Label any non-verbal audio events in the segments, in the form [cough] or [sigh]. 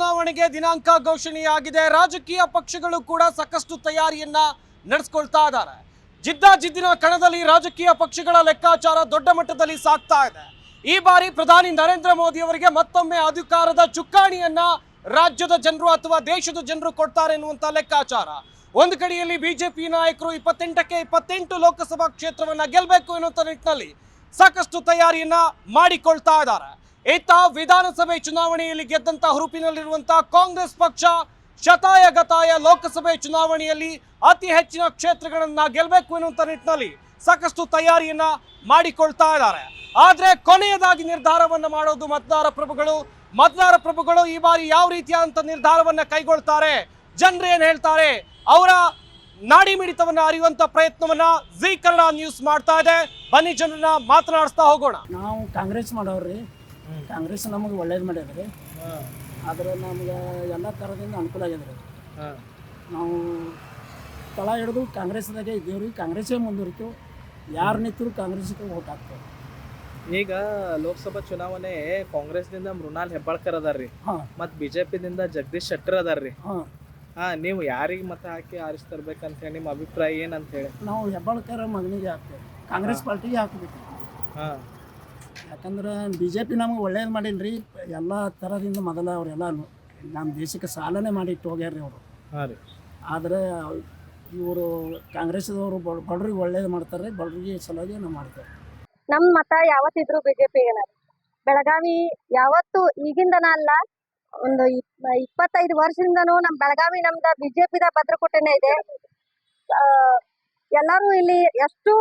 ಚುನಾವಣೆಗೆ ದಿನಾಂಕ ಘೋಷಣೆಯಾಗಿದೆ. ರಾಜಕೀಯ ಪಕ್ಷಗಳು ಕೂಡ ಸಾಕಷ್ಟು ತಯಾರಿಯನ್ನ ನಡೆಸ್ಕೊಳ್ತಾ ಇದ್ದಾರೆ. ಜಿದ್ದಾಜಿದ್ದಿನ ಕಣದಲ್ಲಿ ರಾಜಕೀಯ ಪಕ್ಷಗಳ ಲೆಕ್ಕಾಚಾರ ದೊಡ್ಡ ಮಟ್ಟದಲ್ಲಿ ಸಾಗ್ತಾ ಇದೆ. ಈ ಬಾರಿ ಪ್ರಧಾನಿ ನರೇಂದ್ರ ಮೋದಿ ಅವರಿಗೆ ಮತ್ತೊಮ್ಮೆ ಅಧಿಕಾರದ ಚುಕ್ಕಾಣಿಯನ್ನ ರಾಜ್ಯದ ಜನರು ಅಥವಾ ದೇಶದ ಜನರು ಕೊಡ್ತಾರೆ ಎನ್ನುವಂತ ಲೆಕ್ಕಾಚಾರ. ಒಂದು ಕಡೆಯಲ್ಲಿ ಬಿಜೆಪಿ ನಾಯಕರು ಇಪ್ಪತ್ತೆಂಟಕ್ಕೆ ಇಪ್ಪತ್ತೆಂಟು ಲೋಕಸಭಾ ಕ್ಷೇತ್ರವನ್ನ ಗೆಲ್ಲಬೇಕು ಎನ್ನುವಂತ ನಿಟ್ಟಿನಲ್ಲಿ ಸಾಕಷ್ಟು ತಯಾರಿಯನ್ನ ಮಾಡಿಕೊಳ್ತಾ ಇದ್ದಾರೆ. ಇತ್ತ ವಿಧಾನಸಭೆ ಚುನಾವಣೆಯಲ್ಲಿ ಗೆದ್ದಂತ ಹುರುಪಿನಲ್ಲಿರುವಂತಹ ಕಾಂಗ್ರೆಸ್ ಪಕ್ಷ ಶತಾಯ ಗತಾಯ ಲೋಕಸಭೆ ಚುನಾವಣೆಯಲ್ಲಿ ಅತಿ ಹೆಚ್ಚಿನ ಕ್ಷೇತ್ರಗಳನ್ನ ಗೆಲ್ಲಬೇಕು ಎನ್ನುವಂತ ನಿಟ್ಟಿನಲ್ಲಿ ಸಾಕಷ್ಟು ತಯಾರಿಯನ್ನ ಮಾಡಿಕೊಳ್ತಾ ಇದ್ದಾರೆ. ಆದ್ರೆ ಕೊನೆಯದಾಗಿ ನಿರ್ಧಾರವನ್ನು ಮಾಡೋದು ಮತದಾರ ಪ್ರಭುಗಳು. ಮತದಾರ ಪ್ರಭುಗಳು ಈ ಬಾರಿ ಯಾವ ರೀತಿಯಾದಂತ ನಿರ್ಧಾರವನ್ನ ಕೈಗೊಳ್ತಾರೆ? ಜನರು ಏನ್ ಹೇಳ್ತಾರೆ? ಅವರ ನಾಡಿ ಮಿಡಿತವನ್ನ ಅರಿಯುವಂತ ಪ್ರಯತ್ನವನ್ನ ಜಿ ಕನ್ನಡ ನ್ಯೂಸ್ ಮಾಡ್ತಾ ಇದೆ. ಬನ್ನಿ ಜನರನ್ನ ಮಾತನಾಡಿಸ್ತಾ ಹೋಗೋಣ. ನಾವು ಕಾಂಗ್ರೆಸ್ ಮಾಡವ್ರಿ ಕಾಂಗ್ರೆಸ್ ನಮಗೆ ಒಳ್ಳೇದು ಮಾಡ್ಯದ್ರಿ. ಆದ್ರೆ ನಮ್ಗೆ ಎಲ್ಲ ಥರದಿಂದ ಅನುಕೂಲ ಆಗ್ಯದ ರೀ ನಾವು ತಳ ಹಿಡಿದು ಕಾಂಗ್ರೆಸ್ದಾಗೆ ರೀ ಕಾಂಗ್ರೆಸ್ಸೇ ಮುಂದುವರಿತು. ಯಾರು ನಿಂತರೂ ಕಾಂಗ್ರೆಸ್ಗೆ ಓಟ್ ಹಾಕ್ತೇವೆ ಈಗ ಲೋಕಸಭಾ ಚುನಾವಣೆ ಕಾಂಗ್ರೆಸ್ನಿಂದ ಮೃಣಾಲ್ ಹೆಬ್ಬಾಳ್ಕರ್ ಅದಾರ್ರಿ. ಹಾಂ. ಮತ್ತು ಪಿದಿಂದ ಜಗದೀಶ್ ಶೆಟ್ಟರ್ ಅದಾರ್ರಿ. ಹಾಂ. ಹಾ ನೀವು ಯಾರಿಗೆ ಮತ ಹಾಕಿ ಆರಿಸಿ ತರ್ಬೇಕಂತ ಹೇಳಿ ನಿಮ್ಮ ಅಭಿಪ್ರಾಯ ಏನಂತ ಹೇಳಿ? ನಾವು ಹೆಬ್ಬಾಳ್ಕರ್ ಮಗನಿಗೆ ಹಾಕ್ತೇವೆ. ಕಾಂಗ್ರೆಸ್ ಪಾರ್ಟಿಗೆ ಹಾಕಬೇಕು. ಹಾ. ಯಾಕಂದ್ರೆ ಬಿ ಜೆ ಪಿ ನಮ್ಗೆ ಒಳ್ಳೇದು ಮಾಡಿಲ್ರಿ ಎಲ್ಲ ಥರದಿಂದ ಮೊದಲ ಅವರೆಲ್ಲ ನಮ್ಮ ದೇಶಕ್ಕೆ ಸಾಲನೇ ಮಾಡಿ ಇಟ್ಟು ಹೋಗ್ಯಾರ್ರಿ ಅವರು. ಆದ್ರೆ ರೀ. ಆದರೆ ಇವರು ಕಾಂಗ್ರೆಸ್ದವರು ಬಡ್ರಿಗೆ ಒಳ್ಳೇದು ಮಾಡ್ತಾರೆ ಬಡ್ರಿಗೆ ಸಲುವಾಗಿ ನಾವು ಮಾಡ್ತೇವೆ ನಮ್ ಮತ ಯಾವತ್ತಿದ್ರು ಬಿಜೆಪಿಗೆ ಬೆಳಗಾವಿ ಯಾವತ್ತು ಈಗಿಂದನ ಅಲ್ಲ ಒಂದು ಇಪ್- ಇಪ್ಪತ್ತೈದು ವರ್ಷದಿಂದನೂ ನಮ್ಮ ಬೆಳಗಾವಿ ನಮ್ದ ಬಿಜೆಪಿದ ಭದ್ರಕೋಟೆನೇ ಇದೆ. ಎಲ್ಲಾರು ಇಲ್ಲಿ ಎಷ್ಟು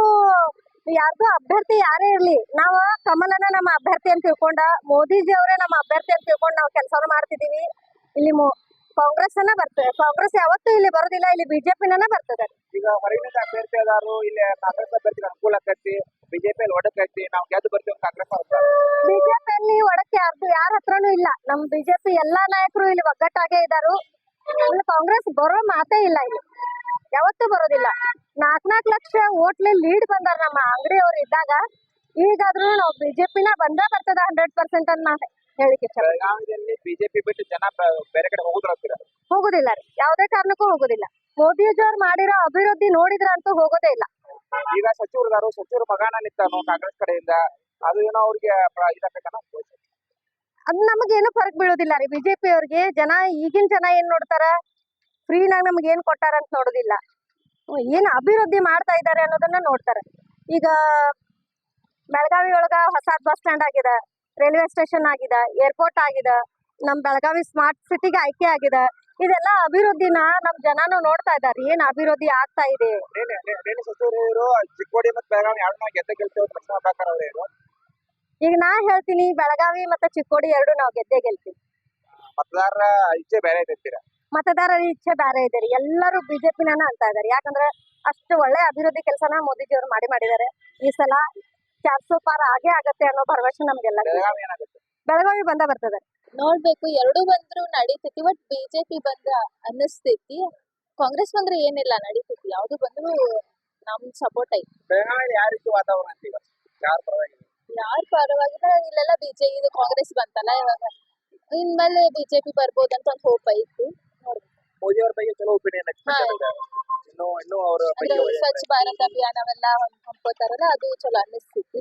ಯಾರ್ದು ಅಭ್ಯರ್ಥಿ ಯಾರೇ ಇರ್ಲಿ ನಾವು ಕಮಲನ ನಮ್ಮ ಅಭ್ಯರ್ಥಿ ಅಂತ ತಿಳ್ಕೊಂಡ ಮೋದಿಜಿ ಅವರೇ ನಮ್ಮ ಅಭ್ಯರ್ಥಿ ಅಂತ ತಿಳ್ಕೊಂಡು ನಾವು ಕೆಲಸ ಮಾಡ್ತಿದೀವಿ. ಇಲ್ಲಿ ಕಾಂಗ್ರೆಸ್ ಅನ್ನ ಬರ್ತದೆ ಕಾಂಗ್ರೆಸ್ ಯಾವತ್ತೂ ಇಲ್ಲಿ ಬರೋದಿಲ್ಲ ಇಲ್ಲಿ ಬಿಜೆಪಿನ ಬರ್ತದೆ. ಈಗ ಹೊರಗಿನಿಂದ ಅಭ್ಯರ್ಥಿ ಅದಾರು ಇಲ್ಲಿ ಕಾಂಗ್ರೆಸ್ ಅಭ್ಯರ್ಥಿಗೆ ಅನುಕೂಲ ಬಿಜೆಪಿ ಒಡಕೈತಿ ನಾವು ಗೆದ್ದು ಬರ್ತೀವಿ ಕಾಂಗ್ರೆಸ್ ಬಿಜೆಪಿ ಅಲ್ಲಿ ಒಡಕ್ಕೆ ಯಾರ್ದು ಯಾರ ಹತ್ರನೂ ಇಲ್ಲ. ನಮ್ ಬಿಜೆಪಿ ಎಲ್ಲಾ ನಾಯಕರು ಇಲ್ಲಿ ಒಗ್ಗಟ್ಟಾಗೇ ಇದಾರು. ಕಾಂಗ್ರೆಸ್ ಬರೋ ಮಾತೇ ಇಲ್ಲ ಇಲ್ಲಿ. ಯಾವತ್ತೂ ಬರೋದಿಲ್ಲ. ನಾಕ್ ನಾಕ್ ಲಕ್ಷ ಓಟ್ಲಿ ಲೀಡ್ ಬಂದಾರ ನಮ್ಮ ಅಂಗಡಿಯವ್ರು ಇದ್ದಾಗ ಈಗಾದ್ರೂ ನಾವು ಬಿಜೆಪಿನ ಬಂದ ಬರ್ತದ ಹಂಡ್ರೆಡ್ ಪರ್ಸೆಂಟ್ ಅಂತ ಹೇಳಿಕೆ ಬೆಳಗಾವಿಯಲ್ಲಿ ಬಿಜೆಪಿ ಬಿಟ್ಟು ಜನ ಬೇರೆ ಕಡೆ ಹೋಗುದ್ರ ಹೋಗುದಿಲ್ಲ ರೀ. ಯಾವ್ದೇ ಕಾರಣಕ್ಕೂ ಹೋಗುದಿಲ್ಲ. ಮೋದಿಜಿಯವ್ರು ಮಾಡಿರೋ ಅಭಿವೃದ್ಧಿ ನೋಡಿದ್ರ ಅಂತೂ ಹೋಗೋದೇ ಇಲ್ಲ. ಈಗ ಸಚಿವರದಾರು ಸಚಿವರು ಮಗಾನ ನಿಂತಾನು ಕಾಂಗ್ರೆಸ್ ಕಡೆಯಿಂದ. ಅದು ಏನೋ ಅವ್ರಿಗೆ ಇದಾಕೈತನ ಅದ್ ನಮಗೇನು ಫರಕ್ ಬೀಳೋದಿಲ್ಲ ರೀ. ಬಿಜೆಪಿ ಅವ್ರಿಗೆ ಜನ ಈಗಿನ ಜನ ಏನ್ ನೋಡ್ತಾರ? ಫ್ರೀನಾಗ ನಮ್ಗೆ ಏನ್ ಕೊಟ್ಟಾರ ಅಂತ ನೋಡೋದಿಲ್ಲ ಏನು ಅಭಿವೃದ್ಧಿ ಮಾಡ್ತಾ ಇದ್ದಾರೆ ಅನ್ನೋದನ್ನ ನೋಡ್ತಾರೆ. ಈಗ ಬೆಳಗಾವಿ ಒಳಗ ಹೊಸ ಬಸ್ ಸ್ಟ್ಯಾಂಡ್ ಆಗಿದೆ ರೈಲ್ವೆ ಸ್ಟೇಷನ್ ಆಗಿದೆ ಏರ್ಪೋರ್ಟ್ ಆಗಿದೆ ನಮ್ಮ ಬೆಳಗಾವಿ ಸ್ಮಾರ್ಟ್ ಸಿಟಿಗೆ ಆಯ್ಕೆ ಆಗಿದೆ. ಇದೆಲ್ಲ ಅಭಿವೃದ್ಧಿನ ನಮ್ ಜನನು ನೋಡ್ತಾ ಇದಾರೆ ಏನ್ ಅಭಿವೃದ್ಧಿ ಆಗ್ತಾ ಇದೆ? ಚಿಕ್ಕೋಡಿ ಮತ್ತು ಬೆಳಗಾವಿ ಈಗ ನಾ ಹೇಳ್ತೀನಿ ಬೆಳಗಾವಿ ಮತ್ತೆ ಚಿಕ್ಕೋಡಿ ಎರಡು ನಾವು ಗೆದ್ದೆ ಗೆಲ್ತೀವಿ. ಮತದಾರರ ಇಚ್ಛೆ ಬೇರೆ ಮತದಾರರ ಇಚ್ಛೆ ಬೇರೆ ಇದೆ ರೀ. ಎಲ್ಲರೂ ಬಿಜೆಪಿನ ಅಂತ ಇದಾರೆ. ಯಾಕಂದ್ರೆ ಅಷ್ಟು ಒಳ್ಳೆ ಅಭಿವೃದ್ಧಿ ಕೆಲಸನ ಮೋದಿಜಿ ಅವರು ಮಾಡಿ ಮಾಡಿದ್ದಾರೆ ಈ ಸಲ ಚಾರ್ಸೋ ಪಾರ ಆಗೇ ಆಗತ್ತೆ ಅನ್ನೋ ಭರವಸೆ ನಮ್ಗೆಲ್ಲ. ಬೆಳಗಾವಿ ಬಂದ ಬರ್ತದೆ. ನೋಡ್ಬೇಕು ಎರಡು ಬಂದ್ರು ನಡೀತೈತಿ ಬಟ್ ಬಿಜೆಪಿ ಬಂದ್ರ ಅನ್ನಿಸ್ತೈತಿ. ಕಾಂಗ್ರೆಸ್ ಬಂದ್ರೆ ಏನಿಲ್ಲ ನಡೀತೈತಿ. ಯಾವ್ದು ಬಂದ್ರು ನಮ್ ಸಪೋರ್ಟ್ ಐತಿ. ಯಾರ ಪರವಾಗಿಲ್ಲ. ಯಾರ್ ಪರವಾಗಿಲ್ಲ ಇಲ್ಲೆಲ್ಲ ಬಿಜೆಪಿ ಇದು ಕಾಂಗ್ರೆಸ್ ಬಂತಲ್ಲ ಇವಾಗ. ಇನ್ಮೇಲೆ ಬಿಜೆಪಿ ಬರ್ಬೋದಂತ ಒಂದು ಹೋಪ್ ಐತಿ. ಮೋದಿ ಅವ್ರ ಬಗ್ಗೆ ಚಲೋ ಒಪಿನಿಯನ್ ಇನ್ನು ಇನ್ನು ಅವರ ಅಂದ್ರೆ ಸ್ವಚ್ಛ ಭಾರತ್ ಅಭಿಯಾನವೆಲ್ಲ ಅದು ಚಲೋ ಅನ್ನಿಸ್ತಿತ್ತು.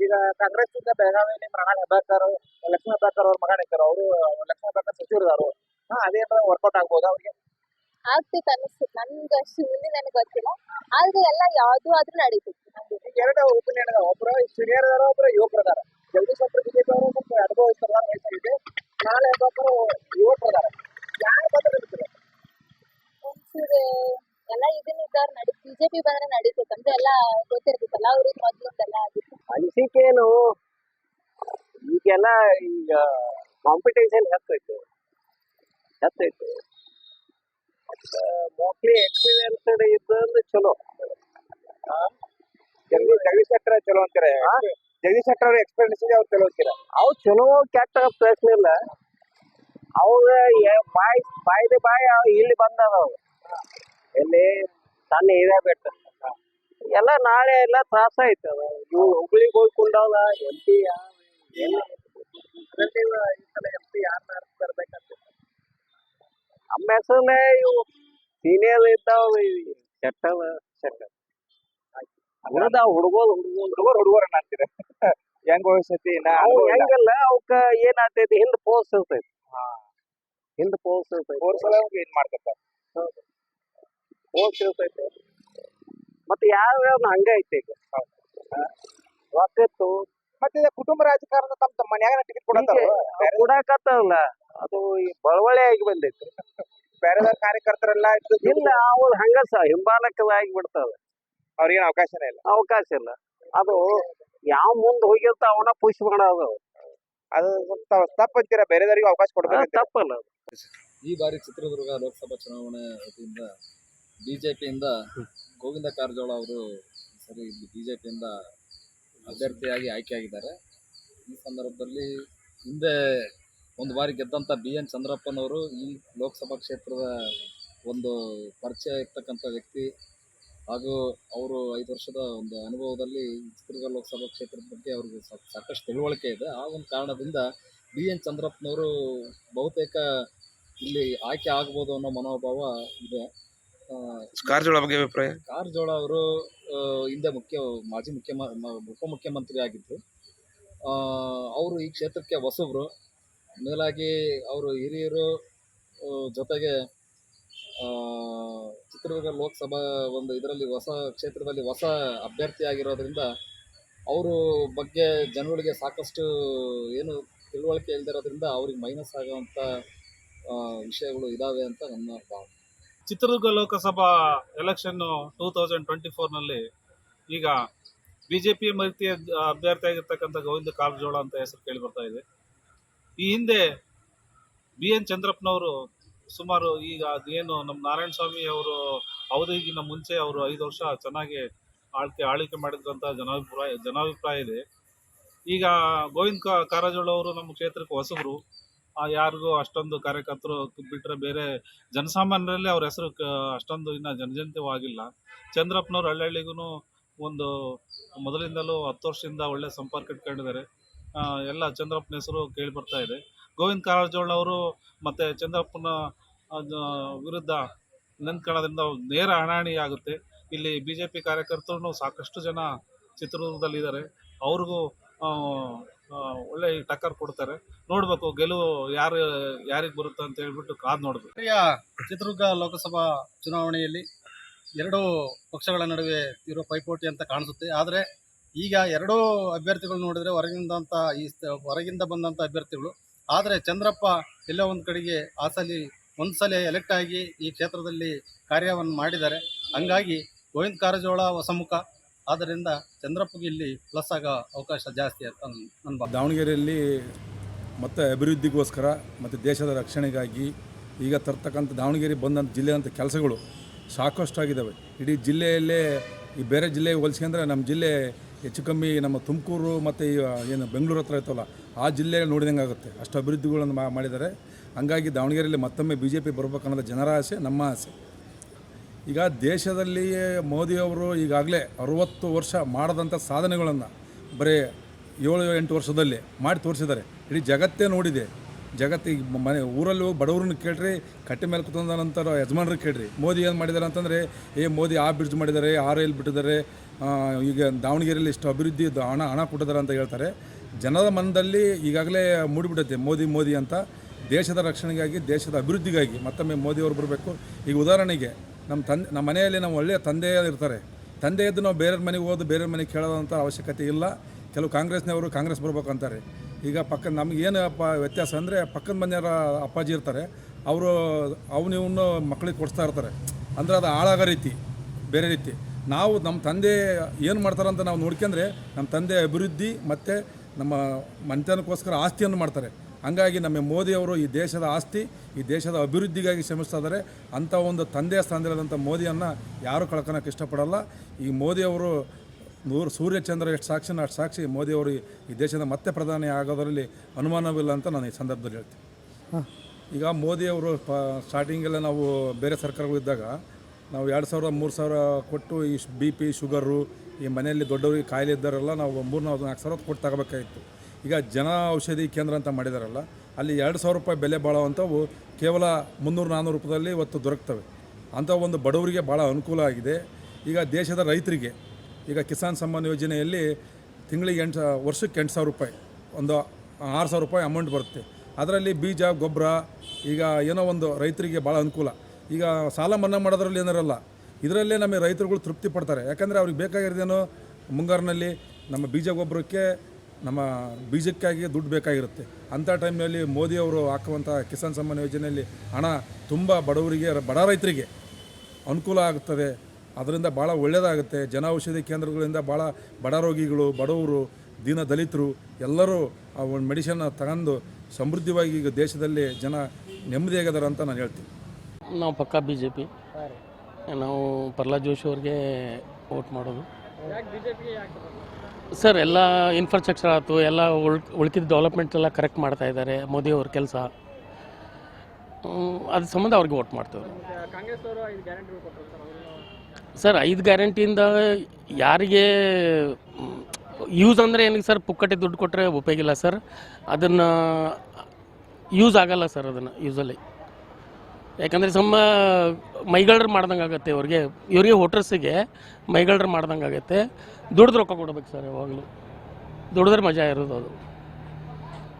ಈಗ ಕಾಂಗ್ರೆಸ್ ಇಂದ ಬೆಳಗಾವಿಯಲ್ಲಿ ಮೃಣಾಲ್ ಹೆಬ್ಬಾಳ್ಕರ್ ಲಕ್ಷ್ಮಣ ಹೆಬ್ಬಾಳ್ಕರ್ ಅವ್ರ ಮಗ ನಿಂತಾರ ಅವರು ಲಕ್ಷ್ಮಣ ಹೆಬ್ಬಾಳ್ಕರ್ ಸಚಿವರಿದಾರು ಹಾ ಅದೇನಾರ ವರ್ಕೌಟ್ ಆಗ್ಬೋದು ಅವ್ರಿಗೆ. ಆಗ್ತಿತ್ತು ಅನ್ನಿಸ್ತೈತಿ ನನ್ಗೆ ಅಷ್ಟು ಮುಂದೆ ನನಗೆ ಗೊತ್ತಿಲ್ಲ. ಆದ್ರೆ ಎಲ್ಲ ಯಾವ್ದು ಆದ್ರೂ ನಡೀತಿತ್ತು ಈಗ ಎರಡು ಒಪಿನಿಯನ್ ಅದಾವ ಒಬ್ರು ಸೀನಿಯರ್ ಅದಾರ ಒಬ್ರು ಯುವಕರು ಅದಾರ ಜಗದೀಶ್ ಅವರು ಬಿಜೆಪಿ ಅವರು ಸ್ವಲ್ಪ ಅನುಭವ ಇರ್ತಾರ ವಯಸ್ಸಾಗಿದೆ ನಾಳೆ ಹೆಬ್ಬಾಳ್ಕರ್ ಯುವಕರು ಅದಾರ ನಿಂತಿದೆ ಒಂಚೂರು ಎಲ್ಲ ಇದನ್ನ ಇದ್ದಾರ ನಡಿ. ಬಿಜೆಪಿ ಬಂದ್ರೆ ನಡೀತೈತೆ ಅಂದ್ರೆ ಎಲ್ಲ ಗೊತ್ತಿರ್ತೈತಲ್ಲ ಅವ್ರಿಗೆ ಮೊದ್ಲಿಂದೆಲ್ಲ ಆಗಿತ್ತು. ಅನಿಸಿಕೇನು ಈಗೆಲ್ಲ ಈಗ ಕಾಂಪಿಟೇಷನ್ ಹೆಚ್ಚೈತೆ ಹೆಚ್ಚೈತೆ ಮೋಸ್ಟ್ಲಿ ಎಕ್ಸ್ಪೀರಿಯನ್ಸ್ಡ್ ಇದ್ದಂದ್ರೆ ಚಲೋ. ಜಗದೀಶ್ ಜಗದೀಶ್ ಶೆಟ್ಟರ್ ಚಲೋ ಅಂತಾರೆ? ಜಗದೀಶ್ ಶೆಟ್ಟರ್ ಅವ್ರ ಎಕ್ಸ್ಪೀರಿಯನ್ಸ್ ಇದೆ ಅವ್ರು ಚಲೋ ಅಂತೀರ? ಅವು ಚಲೋ ಕೆಟ್ಟ ಪ್ರಶ್ನೆ ಇಲ್ಲ. ಅವ್ರ ಬಾಯ್ ಬಾಯ್ದೆ ಬಾಯ್ ಇಲ್ಲಿ ಬಂದದ ಇಲ್ಲಿ ಎಲ್ಲಿ ಸಣ್ಣ ಏರಿಯಾ ಬೆಟ್ಟ. ಎಲ್ಲ ನಾಳೆ ಎಲ್ಲ ತ್ರಾಸ ಐತೆ ಇವು ಹುಬ್ಳಿಗೆ ಹೋಗಿ ಕುಂಡವಲ್ಲ ಎಂ ಪಿ ಎಂ ಪಿ ಯಾರನ್ನ ಬರ್ಬೇಕಂತ. ನಮ್ಮ ಹೆಸರಲ್ಲೇ ಇವು ಸೀನಿಯರ್ ಇದ್ದಾವ ಕೆಟ್ಟವ ಸೆಟ್ ಹುಡುಗ ಹುಡುಗೋದು ಹುಡುಗರು ಹುಡುಗರನ್ನ ಅಂತೀರ? [laughs] ಹೆಂಗ್ ವಯಸ್ಸೈತಿ ಇಲ್ಲ. ಹೆಂಗಲ್ಲ ಅವಕ್ಕ ಏನಾಗ್ತೈತಿ ಹಿಂದ್ ಪೋಸ್ಟ್ ಇರ್ತೈತಿ. ಹಿಂದ್ ಪೋಸ್ ಒಳಗೆ ಏನ್ ಮಾಡ್ತಾರೆ ಪೋಸ್ಟ್ ಇರ್ತೈತಿ ಮತ್ತೆ ಯಾವ ಹಂಗೆ ಐತಿ ಈಗ? ಮತ್ತೆ ಕುಟುಂಬ ರಾಜಕಾರಣ ತಮ್ಮ ತಮ್ಮ ಮನ್ಯಾಗ ಟಿಕೆಟ್ ಕೊಡತ್ತಾರ ಕೊಡಕತ್ತಲ್ಲ. ಅದು ಈ ಬಳವಳೆ ಆಗಿ ಬಂದೈತಿ. ಬೇರೆ ಕಾರ್ಯಕರ್ತರೆಲ್ಲ ಇದ್ದು ಇಲ್ಲ ಅವ್ರು ಹಂಗ ಸ ಹಿಂಬಾಲಕವಾಗಿ ಬಿಡ್ತಾವೆ ಅವ್ರಿಗೇನು ಅವಕಾಶನೇ ಇಲ್ಲ. ಅವಕಾಶ ಇಲ್ಲ. ಅದು ಯಾವ ಮುಂದೆ ಹೋಗಿರ್ತ ಅವನ ಪುಷ್ ಮಾಡೋದು. ಅದು ಸ್ವಲ್ಪ ತಪ್ಪ ಅಂತೀರಾ? ಬೇರೆದವ್ರಿಗೆ ಅವಕಾಶ ಕೊಡ್ಬೇಕು ತಪ್ಪಲ್ಲ. ಈ ಬಾರಿ ಚಿತ್ರದುರ್ಗ ಲೋಕಸಭಾ ಚುನಾವಣೆ ವತಿಯಿಂದ ಬಿಜೆಪಿಯಿಂದ ಗೋವಿಂದ ಕಾರಜೋಳ ಅವರು ಸರಿ ಇಲ್ಲಿ ಬಿಜೆಪಿಯಿಂದ ಅಭ್ಯರ್ಥಿಯಾಗಿ ಆಯ್ಕೆಯಾಗಿದ್ದಾರೆ. ಈ ಸಂದರ್ಭದಲ್ಲಿ ಹಿಂದೆ ಒಂದು ಬಾರಿ ಗೆದ್ದಂಥ ಬಿ ಎನ್ ಚಂದ್ರಪ್ಪನವರು ಈ ಲೋಕಸಭಾ ಕ್ಷೇತ್ರದ ಒಂದು ಪರಿಚಯ ಇರ್ತಕ್ಕಂಥ ವ್ಯಕ್ತಿ ಹಾಗೂ ಅವರು ಐದು ವರ್ಷದ ಒಂದು ಅನುಭವದಲ್ಲಿ ಚಿತ್ರದುರ್ಗ ಲೋಕಸಭಾ ಕ್ಷೇತ್ರದ ಬಗ್ಗೆ ಅವ್ರಿಗೆ ಸಾಕಷ್ಟು ತಿಳುವಳಿಕೆ ಇದೆ. ಆ ಒಂದು ಕಾರಣದಿಂದ ಬಿ ಎನ್ ಚಂದ್ರಪ್ಪನವರು ಬಹುತೇಕ ಇಲ್ಲಿ ಆಯ್ಕೆ ಆಗ್ಬೋದು ಅನ್ನೋ ಮನೋಭಾವ ಇದೆ. ಕಾರಜೋಳ ಬಗ್ಗೆ ಅಭಿಪ್ರಾಯ? ಕಾರಜೋಳ ಅವರು ಹಿಂದೆ ಮುಖ್ಯ ಮಾಜಿ ಮುಖ್ಯಮ ಉಪಮುಖ್ಯಮಂತ್ರಿ ಆಗಿದ್ದರು ಅವರು ಈ ಕ್ಷೇತ್ರಕ್ಕೆ ಹೊಸಬ್ರು. ಮೇಲಾಗಿ ಅವರು ಹಿರಿಯರು ಜೊತೆಗೆ ಚಿತ್ರದುರ್ಗ ಲೋಕಸಭಾ ಒಂದು ಇದರಲ್ಲಿ ಹೊಸ ಕ್ಷೇತ್ರದಲ್ಲಿ ಹೊಸ ಅಭ್ಯರ್ಥಿ ಆಗಿರೋದ್ರಿಂದ ಅವರು ಬಗ್ಗೆ ಜನಗಳಿಗೆ ಸಾಕಷ್ಟು ಏನು ತಿಳುವಳಿಕೆ ಇಲ್ದಿರೋದ್ರಿಂದ ಅವ್ರಿಗೆ ಮೈನಸ್ ಆಗೋವಂಥ ವಿಷಯಗಳು ಇದ್ದಾವೆ ಅಂತ ನನ್ನ ಭಾವನೆ. Chitradurga Lok Sabha election two thousand twenty ಫೋರ್ನಲ್ಲಿ ಈಗ ಬಿ ಜೆ ಪಿ ಮೈತ್ರಿ ಅಭ್ಯರ್ಥಿಯಾಗಿರ್ತಕ್ಕಂಥ ಗೋವಿಂದ ಕಾರಜೋಳ ಅಂತ ಹೆಸರು ಕೇಳಿ ಬರ್ತಾ ಇದೆ. ಈ ಹಿಂದೆ ಬಿ ಎನ್ ಚಂದ್ರಪ್ಪನವರು ಸುಮಾರು ಈಗ ಏನು ನಮ್ಮ ನಾರಾಯಣ ಸ್ವಾಮಿ ಅವರು ಅವಧಿಗಿನ ಮುಂಚೆ ಅವರು ಐದು ವರ್ಷ ಚೆನ್ನಾಗಿ ಆಳ್ಕೆ, ಆಳ್ವಿಕೆ ಮಾಡಿದಂಥ ಜನಾಭಿಪ್ರಾಯ ಜನಾಭಿಪ್ರಾಯ ಇದೆ. ಈಗ ಗೋವಿಂದ ಕಾರಜೋಳ ಅವರು ನಮ್ಮ ಕ್ಷೇತ್ರಕ್ಕೆ ಹೊಸಬರು. ಯಾರಿಗೂ ಅಷ್ಟೊಂದು ಕಾರ್ಯಕರ್ತರು ಬಿಟ್ಟರೆ ಬೇರೆ ಜನಸಾಮಾನ್ಯರಲ್ಲಿ ಅವ್ರ ಹೆಸರು ಅಷ್ಟೊಂದು ಇನ್ನು ಜನಜನಿತವಾಗಿಲ್ಲ ಚಂದ್ರಪ್ಪನವ್ರು ಹಳ್ಳಿಗೂ ಒಂದು ಮೊದಲಿಂದಲೂ ಹತ್ತು ವರ್ಷದಿಂದ ಒಳ್ಳೆ ಸಂಪರ್ಕ ಇಟ್ಕೊಂಡಿದ್ದಾರೆ. ಎಲ್ಲ ಚಂದ್ರಪ್ಪನ ಹೆಸರು ಕೇಳಿ ಬರ್ತಾ ಇದೆ. ಗೋವಿಂದ ಕಾರಜೋಳ ಅವರು ಮತ್ತು ಚಂದ್ರಪ್ಪನ ಅದ್, ವಿರುದ್ಧ ನಿಂತ್ಕೊಳ್ಳೋದ್ರಿಂದ ನೇರ ಹಣಾಹಣಿ ಆಗುತ್ತೆ ಇಲ್ಲಿ ಬಿ ಜೆ ಪಿ ಕಾರ್ಯಕರ್ತರು ಸಾಕಷ್ಟು ಜನ ಚಿತ್ರದುರ್ಗದಲ್ಲಿದ್ದಾರೆ. ಅವ್ರಿಗೂ ಒಳ್ಳೆ ಟಕ್ಕರ್ ಕೊಡ್ತಾರೆ. ನೋಡಬೇಕು ಗೆಲುವು ಯಾರು ಯಾರಿಗೆ ಬರುತ್ತೆ ಅಂತ ಹೇಳ್ಬಿಟ್ಟು ಕಾದು ನೋಡಬೇಕು. ಚಿತ್ರದುರ್ಗ ಲೋಕಸಭಾ ಚುನಾವಣೆಯಲ್ಲಿ ಎರಡು ಪಕ್ಷಗಳ ನಡುವೆ ಇರೋ ಪೈಪೋಟಿ ಅಂತ ಕಾಣಿಸುತ್ತೆ. ಆದರೆ ಈಗ ಎರಡೂ ಅಭ್ಯರ್ಥಿಗಳು ನೋಡಿದರೆ ಹೊರಗಿಂದಂಥ ಈ ಹೊರಗಿಂದ ಬಂದಂಥ ಅಭ್ಯರ್ಥಿಗಳು. ಆದರೆ ಚಂದ್ರಪ್ಪ ಎಲ್ಲೋ ಒಂದು ಕಡೆಗೆ ಆ ಸಲ ಒಂದು ಸಲ ಎಲೆಕ್ಟ್ ಆಗಿ ಈ ಕ್ಷೇತ್ರದಲ್ಲಿ ಕಾರ್ಯವನ್ನು ಮಾಡಿದ್ದಾರೆ. ಹಂಗಾಗಿ ಗೋವಿಂದ ಕಾರಜೋಳ ಹೊಸಮುಖ ಆದ್ದರಿಂದ ಚಂದ್ರಪ್ಪಗೆ ಇಲ್ಲಿ ಪ್ಲಸ್ ಆಗೋ ಅವಕಾಶ ಜಾಸ್ತಿ ಅಂತ ನನ್ನ ದಾವಣಗೆರೆಯಲ್ಲಿ ಮತ್ತು ಅಭಿವೃದ್ಧಿಗೋಸ್ಕರ ಮತ್ತು ದೇಶದ ರಕ್ಷಣೆಗಾಗಿ ಈಗ ತರ್ತಕ್ಕಂಥ ದಾವಣಗೆರೆ ಬಂದಂಥ ಜಿಲ್ಲೆಯಂಥ ಕೆಲಸಗಳು ಸಾಕಷ್ಟು ಆಗಿದ್ದಾವೆ ಇಡೀ ಜಿಲ್ಲೆಯಲ್ಲೇ ಈ ಬೇರೆ ಜಿಲ್ಲೆಗೆ ಹೋಲಿಸ್ಕೊಂಡ್ರೆ ನಮ್ಮ ಜಿಲ್ಲೆ ಹೆಚ್ಚು ಕಮ್ಮಿ ನಮ್ಮ ತುಮಕೂರು ಮತ್ತು ಈ ಏನು ಬೆಂಗಳೂರು ಹತ್ರ ಇರ್ತವಲ್ಲ, ಆ ಜಿಲ್ಲೆ ನೋಡಿದಂಗೆ ಆಗುತ್ತೆ ಅಷ್ಟು ಅಭಿವೃದ್ಧಿಗಳನ್ನು ಮಾಡಿದ್ದಾರೆ. ಹಂಗಾಗಿ ದಾವಣಗೆರೆಯಲ್ಲಿ ಮತ್ತೊಮ್ಮೆ ಬಿ ಜೆ ಪಿ ಬರ್ಬೇಕನ್ನೋದು ಜನರ ಆಸೆ, ನಮ್ಮ ಆಸೆ. ಈಗ ದೇಶದಲ್ಲಿಯೇ ಮೋದಿಯವರು ಈಗಾಗಲೇ ಅರುವತ್ತು ವರ್ಷ ಮಾಡದಂಥ ಸಾಧನೆಗಳನ್ನು ಬರೀ ಏಳು, ಎಂಟು ವರ್ಷದಲ್ಲಿ ಮಾಡಿ ತೋರಿಸಿದ್ದಾರೆ. ಇಡೀ ಜಗತ್ತೇ ನೋಡಿದೆ. ಜಗತ್ತಿಗೆ ಮನೆ, ಊರಲ್ಲಿ ಹೋಗಿ ಬಡವ್ರನ್ನ ಕೇಳ್ರಿ, ಕಟ್ಟೆ ಮೇಲೆ ಕುತ್ತ ನಂತರ ಯಜಮಾನ್ರಿಗೆ ಕೇಳ್ರಿ. ಮೋದಿ ಏನು ಮಾಡಿದ್ದಾರೆ ಅಂತಂದರೆ, ಏ ಮೋದಿ ಆ ಬ್ರಿಡ್ಜ್ ಮಾಡಿದ್ದಾರೆ, ಆ ರೈಲ್ ಬಿಟ್ಟಿದ್ದಾರೆ ಈಗ ದಾವಣಗೆರೆಯಲ್ಲಿ ಇಷ್ಟು ಅಭಿವೃದ್ಧಿ, ಹಣ ಹಣ ಕೊಟ್ಟಿದ್ದಾರೆ ಅಂತ ಹೇಳ್ತಾರೆ. ಜನರ ಮನದಲ್ಲಿ ಈಗಾಗಲೇ ಮೂಡಿಬಿಡುತ್ತೆ, ಮೋದಿ ಮೋದಿ ಅಂತ. ದೇಶದ ರಕ್ಷಣೆಗಾಗಿ, ದೇಶದ ಅಭಿವೃದ್ಧಿಗಾಗಿ ಮತ್ತೊಮ್ಮೆ ಮೋದಿಯವರು ಬರಬೇಕು. ಈಗ ಉದಾಹರಣೆಗೆ, ನಮ್ಮ ತಂದೆ, ನಮ್ಮ ಮನೆಯಲ್ಲಿ ನಾವು ಒಳ್ಳೆಯ ತಂದೆ ಇರ್ತಾರೆ. ತಂದೆ ಇದ್ದು ನಾವು ಬೇರೆಯವ್ರ ಮನೆಗೆ ಹೋದು ಬೇರೆಯವ್ರ ಮನೆಗೆ ಕೇಳೋದಂಥ ಅವಶ್ಯಕತೆ ಇಲ್ಲ. ಕೆಲವು ಕಾಂಗ್ರೆಸ್ನವರು ಕಾಂಗ್ರೆಸ್ ಬರಬೇಕು ಅಂತಾರೆ. ಈಗ ಪಕ್ಕ ನಮಗೇನು ಅಪ್ಪ ವ್ಯತ್ಯಾಸ ಅಂದರೆ ಪಕ್ಕದ ಮನೆಯವರ ಅಪ್ಪಾಜಿ ಇರ್ತಾರೆ. ಅವರು, ಅವನು ಇವನು ಮಕ್ಕಳಿಗೆ ಕೊಡಿಸ್ತಾ ಇರ್ತಾರೆ. ಅಂದರೆ ಅದು ಹಾಳಾಗೋ ರೀತಿ, ಬೇರೆ ರೀತಿ. ನಾವು ನಮ್ಮ ತಂದೆ ಏನು ಮಾಡ್ತಾರಂತ ನಾವು ನೋಡ್ಕೊಂಡ್ರೆ ನಮ್ಮ ತಂದೆ ಅಭಿವೃದ್ಧಿ ಮತ್ತು ನಮ್ಮ ಮನೆತನಕ್ಕೋಸ್ಕರ ಆಸ್ತಿಯನ್ನು ಮಾಡ್ತಾರೆ. ಹಂಗಾಗಿ ನಮ್ಮ ಮೋದಿಯವರು ಈ ದೇಶದ ಆಸ್ತಿ ಈ ದೇಶದ ಅಭಿವೃದ್ಧಿಗಾಗಿ ಶ್ರಮಿಸ್ತಾ ಇದ್ದಾರೆ ಅಂಥ ಒಂದು ತಂದೆಯ ಸ್ಥಾನದಲ್ಲಿರೋಂಥ ಮೋದಿಯನ್ನು ಯಾರೂ ಕಳ್ಕೊಳಕ್ಕೆ ಇಷ್ಟಪಡಲ್ಲ. ಈ ಮೋದಿಯವರು ನೂರು ಸೂರ್ಯಚಂದ್ರ ಎಷ್ಟು ಸಾಕ್ಷಿ ಅಷ್ಟು ಸಾಕ್ಷಿ ಮೋದಿಯವರು ಈ- ಈ ದೇಶದ ಮತ್ತೆ ಪ್ರಧಾನಿ ಆಗೋದರಲ್ಲಿ ಅನುಮಾನವಿಲ್ಲ ಅಂತ ನಾನು ಈ ಸಂದರ್ಭದಲ್ಲಿ ಹೇಳ್ತೀನಿ. ಈಗ ಮೋದಿಯವರು ಪ ಸ್ಟಾರ್ಟಿಂಗೆಲ್ಲ ನಾವು ಬೇರೆ ಸರ್ಕಾರಗಳಿದ್ದಾಗ ನಾವು ಎರಡು ಸಾವಿರ ಮೂರು ಸಾವಿರ ಕೊಟ್ಟು ಈ ಬಿ ಪಿ ಶುಗರು ಈ ಮನೆಯಲ್ಲಿ ದೊಡ್ಡವರಿಗೆ ಕಾಯಿಲೆ ಇದ್ದಾರೆಲ್ಲ ನಾವು ಮೂರು ನಾಲ್ಕು ನಾಲ್ಕು ಸಾವಿರ ಕೊಟ್ಟು ತಗೋಬೇಕಾಗಿತ್ತು. ಈಗ ಜನ ಔಷಧಿ ಕೇಂದ್ರ ಅಂತ ಮಾಡಿದಾರಲ್ಲ, ಅಲ್ಲಿ ಎರಡು ಸಾವಿರ ರೂಪಾಯಿ ಬೆಲೆ ಬಾಳುವಂಥವು ಕೇವಲ ಮುನ್ನೂರು ನಾನ್ನೂರು ರೂಪಾಯಿದಲ್ಲಿ ಇವತ್ತು ದೊರಕ್ತವೆ. ಅಂಥ ಒಂದು ಬಡವರಿಗೆ ಭಾಳ ಅನುಕೂಲ ಆಗಿದೆ. ಈಗ ದೇಶದ ರೈತರಿಗೆ, ಈಗ ಕಿಸಾನ್ ಸಮ್ಮಾನ್ ಯೋಜನೆಯಲ್ಲಿ ತಿಂಗಳಿಗೆ ಎಂಟು ವರ್ಷಕ್ಕೆ ಎಂಟು ಸಾವಿರ ರೂಪಾಯಿ, ಒಂದು ಆರು ಸಾವಿರ ರೂಪಾಯಿ ಅಮೌಂಟ್ ಬರುತ್ತೆ. ಅದರಲ್ಲಿ ಬೀಜ, ಗೊಬ್ಬರ, ಈಗ ಏನೋ ಒಂದು ರೈತರಿಗೆ ಭಾಳ ಅನುಕೂಲ. ಈಗ ಸಾಲ ಮನ್ನಾ ಮಾಡೋದ್ರಲ್ಲಿ ಏನಾರಲ್ಲ, ಇದರಲ್ಲೇ ನಮಗೆ ರೈತರುಗಳು ತೃಪ್ತಿ ಪಡ್ತಾರೆ. ಯಾಕಂದರೆ ಅವ್ರಿಗೆ ಬೇಕಾಗಿರೋದೇನೋ, ಮುಂಗಾರಿನಲ್ಲಿ ನಮ್ಮ ಬೀಜ ಗೊಬ್ಬರಕ್ಕೆ ನಮ್ಮ ಬೀಜಕ್ಕಾಗಿ ದುಡ್ಡು ಬೇಕಾಗಿರುತ್ತೆ. ಅಂಥ ಟೈಮ್ನಲ್ಲಿ ಮೋದಿಯವರು ಹಾಕುವಂಥ ಕಿಸಾನ್ ಸಮ್ಮಾನ್ ಯೋಜನೆಯಲ್ಲಿ ಹಣ ತುಂಬ ಬಡವರಿಗೆ ಬಡ ರೈತರಿಗೆ ಅನುಕೂಲ ಆಗುತ್ತದೆ. ಅದರಿಂದ ಭಾಳ ಒಳ್ಳೆಯದಾಗುತ್ತೆ. ಜನ ಔಷಧಿ ಕೇಂದ್ರಗಳಿಂದ ಭಾಳ ಬಡ ರೋಗಿಗಳು ಬಡವರು ದೀನ ದಲಿತರು ಎಲ್ಲರೂ ಆ ಒಂದು ಮೆಡಿಷನ್ನ ತಗೊಂಡು ಸಮೃದ್ಧವಾಗಿ ಈಗ ದೇಶದಲ್ಲಿ ಜನ ನೆಮ್ಮದಿಯಾಗಿದ್ದಾರೆ ಅಂತ ನಾನು ಹೇಳ್ತೀನಿ. ನಾವು ಪಕ್ಕಾ ಬಿ ಜೆ ಪಿ ನಾವು ಪ್ರಹ್ಲಾದ್ ಜೋಶಿ ಅವ್ರಿಗೆ ವೋಟ್ ಮಾಡೋದು. ಯಾಕೆ ಬಿಜೆಪಿಗೆ ಯಾಕೆ? ಸರ್, ಎಲ್ಲ ಇನ್ಫ್ರಾಸ್ಟ್ರಕ್ಚರ್ ಆಯಿತು, ಎಲ್ಲ ಉಳ್, ಉಳ್ಕಿದ ಡೆವಲಪ್ಮೆಂಟ್ ಎಲ್ಲ ಕರೆಕ್ಟ್ ಮಾಡ್ತಾ ಇದ್ದಾರೆ, ಮೋದಿ ಅವ್ರ ಕೆಲಸ. ಅದ್ರ ಸಂಬಂಧ ಅವ್ರಿಗೆ ವೋಟ್ ಮಾಡ್ತೇವೆ. ಸರ್, ಐದು ಗ್ಯಾರಂಟಿಯಿಂದ ಯಾರಿಗೆ ಯೂಸ್ ಅಂದರೆ ಏನಿಗೆ ಸರ್, ಪುಕ್ಕಟ್ಟೆ ದುಡ್ಡು ಕೊಟ್ಟರೆ ಉಪಯೋಗಿಲ್ಲ ಸರ್. ಅದನ್ನು ಯೂಸ್ ಆಗಲ್ಲ ಸರ್, ಅದನ್ನು ಯೂಸಲ್ಲಿ ಯಾಕಂದರೆ ಸಮ್ಮ ಮೈಗಳ್ರು ಮಾಡ್ದಂಗೆ ಆಗುತ್ತೆ ಇವ್ರಿಗೆ. ಇವರಿಗೆ ವೋಟರ್ಸಿಗೆ ಮೈಗಳ್ರು ಮಾಡ್ದಂಗೆ ಆಗುತ್ತೆ. ದುಡ್ದು ರೊಕ್ಕ ಕೊಡ್ಬೇಕು ಸರ್ ಯಾವಾಗಲೂ. ದುಡಿದ್ರೆ ಮಜಾ ಇರೋದು ಅದು.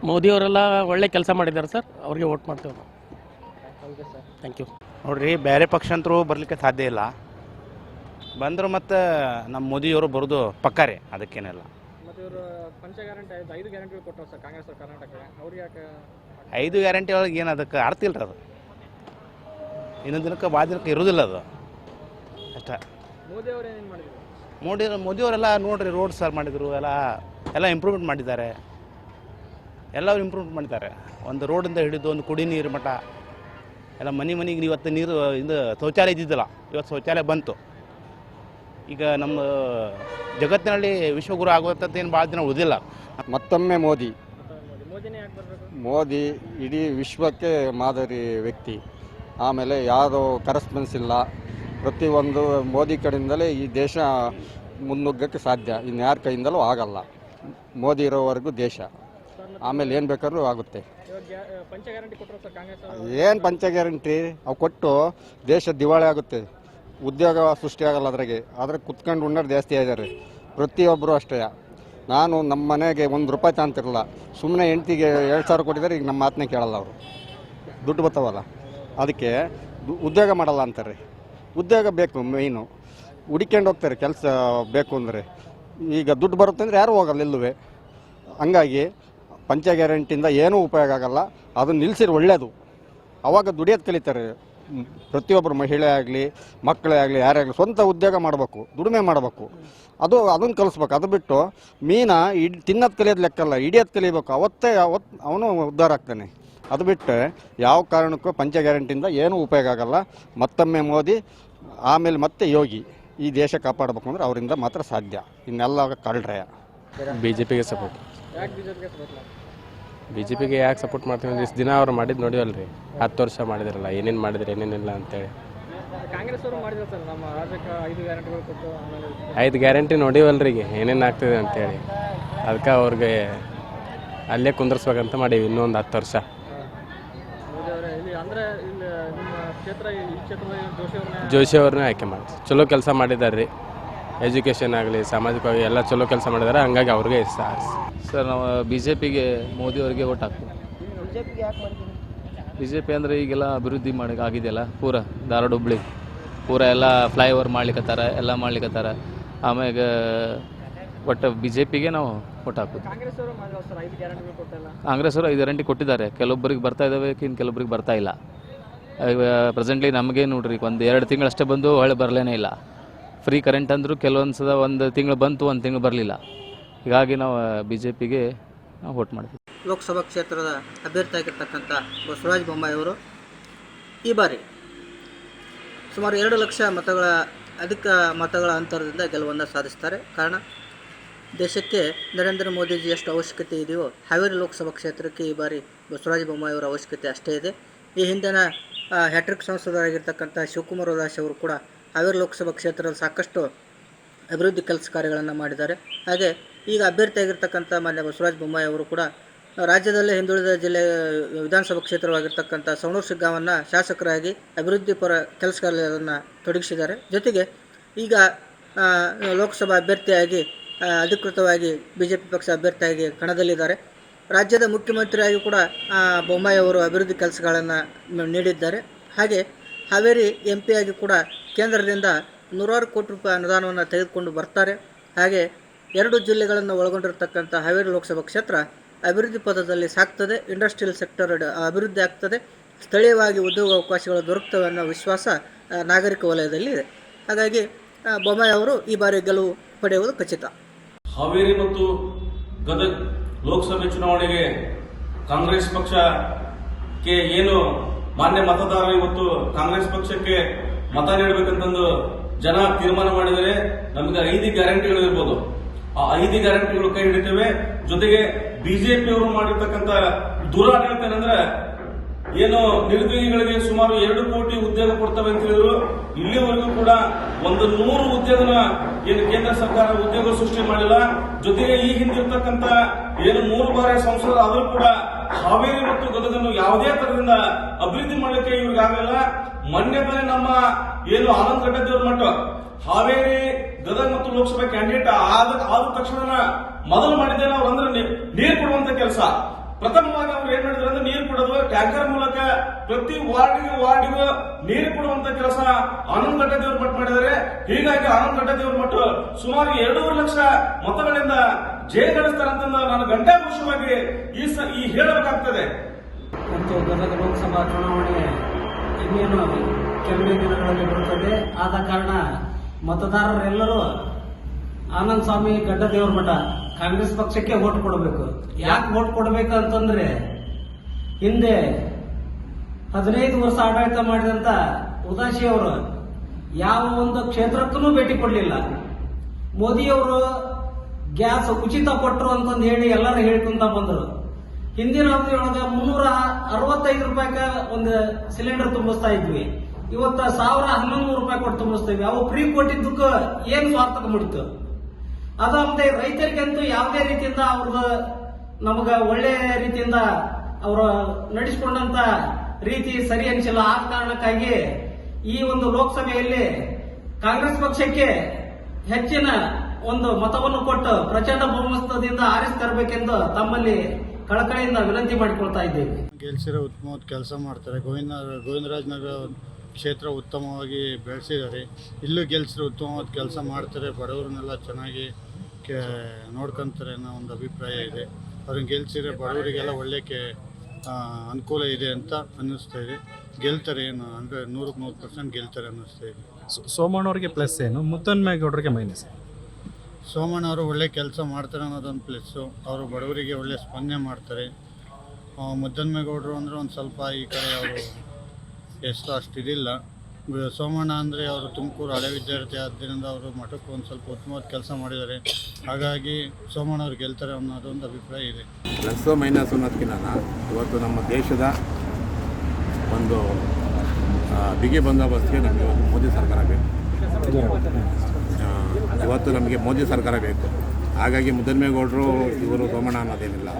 ಮೋದಿಯವರೆಲ್ಲ ಒಳ್ಳೆ ಕೆಲಸ ಮಾಡಿದ್ದಾರೆ ಸರ್. ಅವ್ರಿಗೆ ವೋಟ್ ಮಾಡ್ತೇವೆ ನಾವು. ಥ್ಯಾಂಕ್ ಯು ನೋಡಿರಿ ಬೇರೆ ಪಕ್ಷ ಅಂತರೂ ಬರಲಿಕ್ಕೆ ಸಾಧ್ಯ ಇಲ್ಲ. ಬಂದರು ಮತ್ತು ನಮ್ಮ ಮೋದಿಯವರು ಬರೋದು ಪಕ್ಕಾರೆ ಅದಕ್ಕೇನೆಲ್ಲ ಅದಕ್ಕೇನಿಲ್ಲ ಮತ್ತು ಇವರು ಪಂಚ ಗ್ಯಾರಂಟಿ ಐದು ಐದು ಗ್ಯಾರಂಟಿಗಳು ಕೊಟ್ಟರು ಸರ್ ಕಾಂಗ್ರೆಸ್ ಅವ್ರು ಕರ್ನಾಟಕಕ್ಕೆ. ಅವ್ರಿಗೆ ಯಾಕೆ ಐದು ಗ್ಯಾರಂಟಿ ಒಳಗೆ ಏನು ಅದಕ್ಕೆ ಅರ್ಥ ಇಲ್ಲ ಅದು. ಇನ್ನೊಂದು ದಿನಕ್ಕೆ ಭಾಳ ದಿನಕ್ಕೆ ಇರೋದಿಲ್ಲ ಅದು. ಅಷ್ಟೇ. ಮೋದಿ ಅವರು ಏನೇನು ಮಾಡಿದ್ರು? ಮೋದಿ ಮೋದಿಯವರೆಲ್ಲ ನೋಡ್ರಿ ರೋಡ್ ಸರ್ ಮಾಡಿದರು ಎಲ್ಲ ಎಲ್ಲ ಇಂಪ್ರೂವ್ಮೆಂಟ್ ಮಾಡಿದ್ದಾರೆ. ಎಲ್ಲರೂ ಇಂಪ್ರೂವ್ಮೆಂಟ್ ಮಾಡಿದ್ದಾರೆ. ಒಂದು ರೋಡಿಂದ ಹಿಡಿದು ಒಂದು ಕುಡಿ ನೀರು ಮಠ ಎಲ್ಲ ಮನೆ ಮನೆಗೆ ಇವತ್ತು ನೀರು ಇದು ಶೌಚಾಲಯ ಇದ್ದಿದ್ದಿಲ್ಲ ಇವತ್ತು ಶೌಚಾಲಯ ಬಂತು. ಈಗ ನಮ್ಮ ಜಗತ್ತಿನಲ್ಲಿ ವಿಶ್ವಗುರು ಆಗುವಂಥದ್ದು ಏನು ಭಾಳ ದಿನ ಉಳಿದಿಲ್ಲ. ಮತ್ತೊಮ್ಮೆ ಮೋದಿ. ಮೋದಿ. ಮೋದಿನೇ ಯಾಕೆ ಬರಬೇಕು? ಮೋದಿ ಇಡೀ ವಿಶ್ವಕ್ಕೆ ಮಾದರಿ ವ್ಯಕ್ತಿ. ಆಮೇಲೆ ಯಾರು ಕರೆಸ್ಪಾನ್ಸ್ ಇಲ್ಲ. ಪ್ರತಿಯೊಂದು ಮೋದಿ ಕಡೆಯಿಂದಲೇ ಈ ದೇಶ ಮುನ್ನುಗ್ಗಕ್ಕೆ ಸಾಧ್ಯ. ಇನ್ಯಾರ ಕೈಯಿಂದಲೂ ಆಗಲ್ಲ. ಮೋದಿ ಇರೋವರೆಗೂ ದೇಶ. ಆಮೇಲೆ ಏನು ಬೇಕಾದ್ರೂ ಆಗುತ್ತೆ. ಏನು ಪಂಚ ಗ್ಯಾರಂಟಿ? ಅವು ಕೊಟ್ಟು ದೇಶ ದಿವಾಳಿ ಆಗುತ್ತೆ. ಉದ್ಯೋಗ ಸೃಷ್ಟಿಯಾಗಲ್ಲ ಅದ್ರಾಗೆ. ಆದರೆ ಕುತ್ಕೊಂಡು ಉಣ್ಣೋರು ಜಾಸ್ತಿ ಆಗಿದ್ದಾರೆ ಪ್ರತಿಯೊಬ್ಬರು ಅಷ್ಟೇ. ನಾನು ನಮ್ಮ ಮನೆಗೆ ಒಂದು ರೂಪಾಯಿ ತಾಂತಿರಲ್ಲ ಸುಮ್ಮನೆ ಹೆಂಡ್ತಿಗೆ ಎರಡು ಸಾವಿರ ಕೊಟ್ಟಿದ್ದಾರೆ ಈಗ ನಮ್ಮ ಮಾತನ್ನೇ ಕೇಳಲ್ಲ ಅವರು. ದುಡ್ಡು ಬರ್ತಾವಲ್ಲ ಅದಕ್ಕೆ ಉದ್ಯೋಗ ಮಾಡಲ್ಲ ಅಂತಾರೆ. ಉದ್ಯೋಗ ಬೇಕು ಮೇಯ್ನು ಹುಡಿಕೊಂಡು ಹೋಗ್ತಾರೆ, ಕೆಲಸ ಬೇಕು ಅಂದರೆ. ಈಗ ದುಡ್ಡು ಬರುತ್ತೆ ಅಂದರೆ ಯಾರೂ ಹೋಗಲ್ಲ ಎಲ್ಲುವೆ ಹಂಗಾಗಿ ಪಂಚ ಗ್ಯಾರಂಟಿಯಿಂದ ಏನೂ ಉಪಯೋಗ ಆಗಲ್ಲ. ಅದನ್ನು ನಿಲ್ಲಿಸಿದ್ರೆ ಒಳ್ಳೆಯದು ಅವಾಗ ದುಡಿಯೋದು ಕಲಿತಾರೆ. ಪ್ರತಿಯೊಬ್ಬರು ಮಹಿಳೆ ಆಗಲಿ, ಮಕ್ಕಳೇ ಆಗಲಿ, ಯಾರೇ ಆಗಲಿ ಸ್ವಂತ ಉದ್ಯೋಗ ಮಾಡಬೇಕು, ದುಡಿಮೆ ಮಾಡಬೇಕು. ಅದು ಅದನ್ನು ಕಲಿಸ್ಬೇಕು. ಅದು ಬಿಟ್ಟು ಮೀನ ಇಡ್ ತಿನ್ನೋದು ಕಲಿಯೋದು ಲೆಕ್ಕಲ್ಲ, ಹಿಡಿಯೋದು ಕಲಿಬೇಕು. ಅವತ್ತೇ ಅವತ್ತು ಅವನು ಉದ್ಧಾರ ಆಗ್ತಾನೆ. ಅದು ಬಿಟ್ಟು ಯಾವ ಕಾರಣಕ್ಕೂ ಪಂಚ ಗ್ಯಾರಂಟಿಯಿಂದ ಏನೂ ಉಪಯೋಗ ಆಗಲ್ಲ. ಮತ್ತೊಮ್ಮೆ ಮೋದಿ, ಆಮೇಲೆ ಮತ್ತೆ ಯೋಗಿ ಈ ದೇಶ ಕಾಪಾಡಬೇಕು ಅಂದ್ರೆ ಅವರಿಂದ ಮಾತ್ರ ಸಾಧ್ಯ. ಇನ್ನೆಲ್ಲ ಕಳ್ರೆ. ಬಿ ಜೆ ಪಿಗೆ ಸಪೋರ್ಟ್ ಬಿ ಜೆ ಪಿಗೆ ಯಾಕೆ ಸಪೋರ್ಟ್ ಮಾಡ್ತೀವಿ ಇಷ್ಟು ದಿನ ಅವ್ರು ಮಾಡಿದ್ದು ನೋಡಿವಲ್ರಿ. ಹತ್ತು ವರ್ಷ ಮಾಡಿದ್ರಲ್ಲ, ಏನೇನು ಮಾಡಿದ್ರೆ ಏನೇನಿಲ್ಲ ಅಂತೇಳಿ. ಐದು ಗ್ಯಾರಂಟಿ ನೋಡಿವಲ್ರಿ ಏನೇನು ಆಗ್ತದೆ ಅಂತೇಳಿ. ಅದಕ್ಕೆ ಅವ್ರಿಗೆ ಅಲ್ಲೇ ಕುಂದರ್ಸ್ಬೇಕಂತ ಮಾಡೀವಿ ಇನ್ನೊಂದು ಹತ್ತು ವರ್ಷ ಮೋದಿ ಅವರೇ ಇಲ್ಲಿ ಅಂದರೆ ಇಲ್ಲಿ ನಿಮ್ಮ ಕ್ಷೇತ್ರ ಈ ಕ್ಷೇತ್ರದ ಜೋಶಿ ಅವ್ರನ್ನ ಜೋಶಿ ಅವ್ರನ್ನೇ ಆಯ್ಕೆ ಮಾಡಿ ಚಲೋ ಕೆಲಸ ಮಾಡಿದ್ದಾರೆ ರೀ. ಎಜುಕೇಷನ್ ಆಗಲಿ ಸಾಮಾಜಿಕವಾಗಿ ಎಲ್ಲ ಚಲೋ ಕೆಲಸ ಮಾಡಿದ್ದಾರೆ. ಹಂಗಾಗಿ ಅವ್ರಿಗೆ ಇಷ್ಟ ಸರ್ ನಾವು ಬಿ ಜೆ ಪಿಗೆ ಮೋದಿ ಅವರಿಗೆ ಓಟ್ ಹಾಕ್ತೀವಿ. ಬಿ ಜೆ ಪಿ ಅಂದರೆ ಈಗೆಲ್ಲ ಅಭಿವೃದ್ಧಿ ಮಾಡಕ್ಕೆ ಆಗಿದೆಯಲ್ಲ ಪೂರ ಧಾರವಾಡ ಹುಬ್ಳಿ ಪೂರ ಎಲ್ಲ ಫ್ಲೈಓವರ್ ಮಾಡ್ಲಿಕ್ಕತ್ತಾರ ಎಲ್ಲ ಮಾಡ್ಲಿಕ್ಕತ್ತಾರ ಆಮ್ಯಾಗ ಒಟ್ಟು ಬಿ ಜೆ ಪಿಗೆ ನಾವು ಓಟ್ ಹಾಕೋದು. ಕಾಂಗ್ರೆಸ್ ಅವರು ಐದು ಗ್ಯಾರಂಟಿಗಳು ಕೊಟ್ಟಿಲ್ಲ? ಕಾಂಗ್ರೆಸ್ ಅವರು ಐದು ಗ್ಯಾರಂಟಿ ಕೊಟ್ಟಿದ್ದಾರೆ. ಕೆಲವೊಬ್ಬರಿಗೆ ಬರ್ತಾ ಇದ್ದಾವೆ ಇನ್ನು ಕೆಲವೊಬ್ಬರಿಗೆ ಬರ್ತಾ ಇಲ್ಲ. ಪ್ರೆಸೆಂಟ್ಲಿ ನಮಗೆ ನೋಡ್ರಿ ಒಂದು ಎರಡು ತಿಂಗಳಷ್ಟೇ ಬಂದು ಹೊಳೆ ಬರಲೇನೇ ಇಲ್ಲ. ಫ್ರೀ ಕರೆಂಟ್ ಅಂದರೂ ಕೆಲವೊಂದು ಸದ ಒಂದು ತಿಂಗಳು ಬಂತು ಒಂದು ತಿಂಗಳು ಬರಲಿಲ್ಲ. ಹೀಗಾಗಿ ನಾವು ಬಿ ಜೆ ಪಿಗೆ ನಾವು ವೋಟ್ ಮಾಡ್ತೀವಿ. ಲೋಕಸಭಾ ಕ್ಷೇತ್ರದ ಅಭ್ಯರ್ಥಿಯಾಗಿರ್ತಕ್ಕಂಥ ಬಸವರಾಜ ಬೊಮ್ಮಾಯಿ ಅವರು ಈ ಬಾರಿ ಸುಮಾರು ಎರಡು ಲಕ್ಷ ಮತಗಳ ಅಧಿಕ ಮತಗಳ ಅಂತರದಿಂದ ಗೆಲುವನ್ನು ಸಾಧಿಸ್ತಾರೆ. ಕಾರಣ ದೇಶಕ್ಕೆ ನರೇಂದ್ರ ಮೋದಿಜಿ ಎಷ್ಟು ಅವಶ್ಯಕತೆ ಇದೆಯೋ ಹಾವೇರಿ ಲೋಕಸಭಾ ಕ್ಷೇತ್ರಕ್ಕೆ ಈ ಬಾರಿ ಬಸವರಾಜ ಬೊಮ್ಮಾಯಿ ಅವರ ಅವಶ್ಯಕತೆ ಅಷ್ಟೇ ಇದೆ. ಈ ಹಿಂದಿನ ಹ್ಯಾಟ್ರಿಕ್ ಸಂಸದರಾಗಿರ್ತಕ್ಕಂಥ ಶಿವಕುಮಾರ್ ಉದಾಸ್ ಅವರು ಕೂಡ ಹಾವೇರಿ ಲೋಕಸಭಾ ಕ್ಷೇತ್ರದಲ್ಲಿ ಸಾಕಷ್ಟು ಅಭಿವೃದ್ಧಿ ಕೆಲಸ ಕಾರ್ಯಗಳನ್ನು ಮಾಡಿದ್ದಾರೆ. ಹಾಗೆ ಈಗ ಅಭ್ಯರ್ಥಿಯಾಗಿರ್ತಕ್ಕಂಥ ಮಾನ್ಯ ಬಸವರಾಜ ಬೊಮ್ಮಾಯಿ ಅವರು ಕೂಡ ರಾಜ್ಯದಲ್ಲೇ ಹಿಂದುಳಿದ ಜಿಲ್ಲೆ, ವಿಧಾನಸಭಾ ಕ್ಷೇತ್ರವಾಗಿರ್ತಕ್ಕಂಥ ಸವಣೂರು ಶಿಗ್ಗಾವನ್ನು ಶಾಸಕರಾಗಿ ಅಭಿವೃದ್ಧಿ ಪರ ಕೆಲಸ ಕಾರ್ಯಗಳನ್ನು ತೊಡಗಿಸಿದ್ದಾರೆ. ಜೊತೆಗೆ ಈಗ ಲೋಕಸಭಾ ಅಭ್ಯರ್ಥಿಯಾಗಿ ಅಧಿಕೃತವಾಗಿ ಬಿ ಜೆ ಪಿ ಪಕ್ಷ ಅಭ್ಯರ್ಥಿಯಾಗಿ ಕಣದಲ್ಲಿದ್ದಾರೆ. ರಾಜ್ಯದ ಮುಖ್ಯಮಂತ್ರಿಯಾಗಿ ಕೂಡ ಬೊಮ್ಮಾಯಿ ಅವರು ಅಭಿವೃದ್ಧಿ ಕೆಲಸಗಳನ್ನು ನೀಡಿದ್ದಾರೆ. ಹಾಗೆ ಹಾವೇರಿ ಎಂ ಪಿಯಾಗಿ ಕೂಡ ಕೇಂದ್ರದಿಂದ ನೂರಾರು ಕೋಟಿ ರೂಪಾಯಿ ಅನುದಾನವನ್ನು ತೆಗೆದುಕೊಂಡು ಬರ್ತಾರೆ. ಹಾಗೆ ಎರಡು ಜಿಲ್ಲೆಗಳನ್ನು ಒಳಗೊಂಡಿರತಕ್ಕಂಥ ಹಾವೇರಿ ಲೋಕಸಭಾ ಕ್ಷೇತ್ರ ಅಭಿವೃದ್ಧಿ ಪಥದಲ್ಲಿ ಸಾಕ್ತದೆ, ಇಂಡಸ್ಟ್ರಿಯಲ್ ಸೆಕ್ಟರ್ ಅಭಿವೃದ್ಧಿ ಆಗ್ತದೆ, ಸ್ಥಳೀಯವಾಗಿ ಉದ್ಯೋಗ ಅವಕಾಶಗಳು ದೊರಕ್ತವೆ ಅನ್ನೋ ವಿಶ್ವಾಸ ನಾಗರಿಕ ವಲಯದಲ್ಲಿ ಇದೆ. ಹಾಗಾಗಿ ಬೊಮ್ಮಾಯಿ ಅವರು ಈ ಬಾರಿ ಗೆಲುವು ಪಡೆಯುವುದು ಖಚಿತ. ಹಾವೇರಿ ಮತ್ತು ಗದಗ ಲೋಕಸಭೆ ಚುನಾವಣೆಗೆ ಕಾಂಗ್ರೆಸ್ ಪಕ್ಷಕ್ಕೆ ಏನು ಮಾನ್ಯ ಮತದಾರರು ಇವತ್ತು ಕಾಂಗ್ರೆಸ್ ಪಕ್ಷಕ್ಕೆ ಮತ ನೀಡಬೇಕಂತಂದು ಜನ ತೀರ್ಮಾನ ಮಾಡಿದರೆ ನಮಗೆ ಐದು ಗ್ಯಾರಂಟಿಗಳು ಇರ್ಬೋದು ಆ ಐದು ಗ್ಯಾರಂಟಿಗಳು ಕೈ ಹಿಡಿತೇವೆ. ಜೊತೆಗೆ ಬಿಜೆಪಿಯವರು ಮಾಡಿರ್ತಕ್ಕಂಥ ದುರಾಡಳಿತ ಏನಂದ್ರೆ ಏನು ನಿರುದ್ಯೋಗಿಗಳಿಗೆ ಸುಮಾರು ಎರಡು ಕೋಟಿ ಉದ್ಯೋಗ ಕೊಡ್ತವೆ ಅಂತ ಹೇಳಿದ್ರು. ಇಲ್ಲಿವರೆಗೂ ಕೂಡ ಒಂದು ನೂರು ಉದ್ಯೋಗನ ಏನು ಕೇಂದ್ರ ಸರ್ಕಾರ ಉದ್ಯೋಗ ಸೃಷ್ಟಿ ಮಾಡಿಲ್ಲ. ಜೊತೆಗೆ ಈ ಹಿಂದಿರ್ತಕ್ಕಂತ ಏನು ಮೂರು ಬಾರಿ ಸಂಸದ ಆದರೂ ಕೂಡ ಹಾವೇರಿ ಮತ್ತು ಗದಗನ್ನು ಯಾವುದೇ ತರದಿಂದ ಅಭಿವೃದ್ಧಿ ಮಾಡಲಿಕ್ಕೆ ಇವ್ರಿಗಾಗಲಿಲ್ಲ ಮೊನ್ನೆ ತಾನೇ ನಮ್ಮ ಏನು ಆನಂದ್ ಗಡ್ಡದೇವ್ರ ಮಠ, ಹಾವೇರಿ, ಗದಗ ಮತ್ತು ಲೋಕಸಭೆ ಕ್ಯಾಂಡಿಡೇಟ್ ಆದ ಆದ ತಕ್ಷಣ ಮೊದಲು ಮಾಡಿದ್ದೇನೆ ಅವ್ರು ಅಂದ್ರೆ ನೀರು ಕೊಡುವಂತ ಕೆಲಸ. ಪ್ರಥಮವಾಗಿ ಅವರು ಏನ್ ಮಾಡಿದ್ರು ಅಂದ್ರೆ ನೀರು ಕೊಡೋದು ಟ್ಯಾಂಕರ್ ಮೂಲಕ ಪ್ರತಿ ವಾರ್ಡ್ಗೆ ವಾರ್ಡ್ಗೂ ನೀರು ಕೊಡುವಂತ ಕೆಲಸ ಆನಂದ್ ಗಡ್ಡದೇವ್ರ ಮಠ ಮಾಡಿದ್ದಾರೆ. ಹೀಗಾಗಿ ಆನಂದ್ ಗಡ್ಡದೇವ್ರ ಮಠ ಸುಮಾರು ಎರಡೂವರೆ ಲಕ್ಷ ಮತಗಳಿಂದ ಜಯ ಗಳಿಸ್ತಾರಂತ ನಾನು ಘಂಟಾಘೋಷವಾಗಿ ಈ ಸ ಈ ಹೇಳಬೇಕಾಗ್ತದೆ. ಮತ್ತು ಗದಗ ಲೋಕಸಭಾ ಚುನಾವಣೆ ಇನ್ನೇನು ಕೆಲವೇ ದಿನಗಳಲ್ಲಿ ಬರುತ್ತದೆ. ಆದ ಕಾರಣ ಮತದಾರರೆಲ್ಲರೂ ಆನಂದ್ ಸ್ವಾಮಿ ಗಡ್ಡದೇವ್ರ ಮಠ ಕಾಂಗ್ರೆಸ್ ಪಕ್ಷಕ್ಕೆ ಓಟ್ ಕೊಡಬೇಕು. ಯಾಕೆ ಓಟ್ ಕೊಡಬೇಕು ಅಂತಂದ್ರೆ ಹಿಂದೆ ಹದಿನೈದು ವರ್ಷ ಆಡಳಿತ ಮಾಡಿದಂತ ಉದಾಸಿ ಅವರು ಯಾವ ಒಂದು ಕ್ಷೇತ್ರಕ್ಕೂ ಭೇಟಿ ಕೊಡಲಿಲ್ಲ. ಮೋದಿಯವರು ಗ್ಯಾಸ್ ಉಚಿತ ಕೊಟ್ಟರು ಅಂತಂದು ಹೇಳಿ ಎಲ್ಲರೂ ಹೇಳ್ಕೊಂತ ಬಂದರು. ಹಿಂದಿನ ಅವಧಿಯೊಳಗ ಮುನ್ನೂರ ಅರವತ್ತೈದು ರೂಪಾಯಿಗ ಒಂದು ಸಿಲಿಂಡರ್ ತುಂಬಿಸ್ತಾ ಇದ್ವಿ. ಇವತ್ತ ಸಾವಿರ ಹನ್ನೊಂದು ರೂಪಾಯಿ ಕೊಟ್ಟು ತುಂಬಿಸ್ತೇವೆ. ಅವು ಫ್ರೀ ಕೊಟ್ಟಿದ್ದಕ್ಕೆ ಏನು ಸ್ವಾರ್ಥಕ ಮುಡಿತು ಅದಲ್ಲದೆ ರೈತರಿಗಂತೂ ಯಾವುದೇ ರೀತಿಯಿಂದ ಅವ್ರದ್ದು ನಮಗ ಒಳ್ಳೆ ರೀತಿಯಿಂದ ಅವರು ನಡೆಸಿಕೊಂಡಂತ ರೀತಿ ಸರಿ ಅನಿಸಿಲ್ಲ. ಆ ಕಾರಣಕ್ಕಾಗಿ ಈ ಒಂದು ಲೋಕಸಭೆಯಲ್ಲಿ ಕಾಂಗ್ರೆಸ್ ಪಕ್ಷಕ್ಕೆ ಹೆಚ್ಚಿನ ಒಂದು ಮತವನ್ನು ಕೊಟ್ಟು ಪ್ರಚಂಡ ಬಹುಮತದಿಂದ ಆರಿಸಿ ತರಬೇಕೆಂದು ತಮ್ಮಲ್ಲಿ ಕಳಕಳಿಯಿಂದ ವಿನಂತಿ ಮಾಡಿಕೊಳ್ತಾ ಇದ್ದೇವೆ. ಗೆಲ್ಸಿರೋ ಉತ್ತಮವಾದ ಕೆಲಸ ಮಾಡ್ತಾರೆ. ಗೋವಿಂದ, ಗೋವಿಂದರಾಜ್ ನಗರ ಕ್ಷೇತ್ರ ಉತ್ತಮವಾಗಿ ಬೆಳೆಸಿದ್ದಾರೆ. ಇಲ್ಲೂ ಗೆಲ್ಸಿರೋ ಉತ್ತಮವಾದ ಕೆಲಸ ಮಾಡ್ತಾರೆ ಬಡವ್ರನ್ನೆಲ್ಲ ಚೆನ್ನಾಗಿ ಕೆ ನೋಡ್ಕೊಂತಾರೆ ಅನ್ನೋ ಒಂದು ಅಭಿಪ್ರಾಯ ಇದೆ. ಅವ್ರನ್ನ ಗೆಲ್ಸಿದ್ರೆ ಬಡವರಿಗೆಲ್ಲ ಒಳ್ಳೆಯಕ್ಕೆ ಕೆ ಅನುಕೂಲ ಇದೆ ಅಂತ ಅನ್ನಿಸ್ತಾ ಇದೆ. ಗೆಲ್ತಾರೆ ಏನು ಅಂದರೆ ನೂರಕ್ಕೆ ನೂರು ಪರ್ಸೆಂಟ್ ಗೆಲ್ತಾರೆ ಅನ್ನಿಸ್ತಾ ಇದೆ. ಸೋಮಣ್ಣವ್ರಿಗೆ ಪ್ಲಸ್ ಏನು? ಮುದ್ದನ್ಮೇಗೌಡರಿಗೆ ಮೈನಸ್ ಸೋಮಣ್ಣ ಅವರು ಒಳ್ಳೆ ಕೆಲಸ ಮಾಡ್ತಾರೆ ಅನ್ನೋದೊಂದು ಪ್ಲಸ್ಸು ಅವರು ಬಡವರಿಗೆ ಒಳ್ಳೆ ಸ್ಪಂದನೆ ಮಾಡ್ತಾರೆ. ಮುದ್ದನ್ಮೇಗೌಡರು ಅಂದರೆ ಒಂದು ಸ್ವಲ್ಪ ಈ ಕಡೆ ಅವರು ಎಷ್ಟು ಅಷ್ಟು ಇದಿಲ್ಲ ಸೋಮಣ್ಣ ಅಂದರೆ ಅವರು ತುಮಕೂರು ಹಳೆ ವಿದ್ಯಾರ್ಥಿ ಆದ್ದರಿಂದ ಅವರು ಮಠಕ್ಕೆ ಒಂದು ಸ್ವಲ್ಪ ಉತ್ತಮವಾದ ಕೆಲಸ ಮಾಡಿದ್ದಾರೆ ಹಾಗಾಗಿ ಸೋಮಣ್ಣ ಅವ್ರು ಗೆಲ್ತಾರೆ ಅನ್ನೋದೊಂದು ಅಭಿಪ್ರಾಯ ಇದೆ. ಪ್ಲಸ್ ಮೈನಸ್ ಅನ್ನೋದಕ್ಕಿಂತ ಇವತ್ತು ನಮ್ಮ ದೇಶದ ಒಂದು ಬಿಗಿ ಬಂದೋಬಸ್ತಿಗೆ ನಮಗೆ ಒಂದು ಮೋದಿ ಸರ್ಕಾರ ಬೇಕು. ಇವತ್ತು ನಮಗೆ ಮೋದಿ ಸರ್ಕಾರ ಬೇಕು. ಹಾಗಾಗಿ ಮುದ್ದನ್ಮೇಗೌಡರು ಇವರು ಸೋಮಣ್ಣ ಅನ್ನೋದೇನಿಲ್ಲ.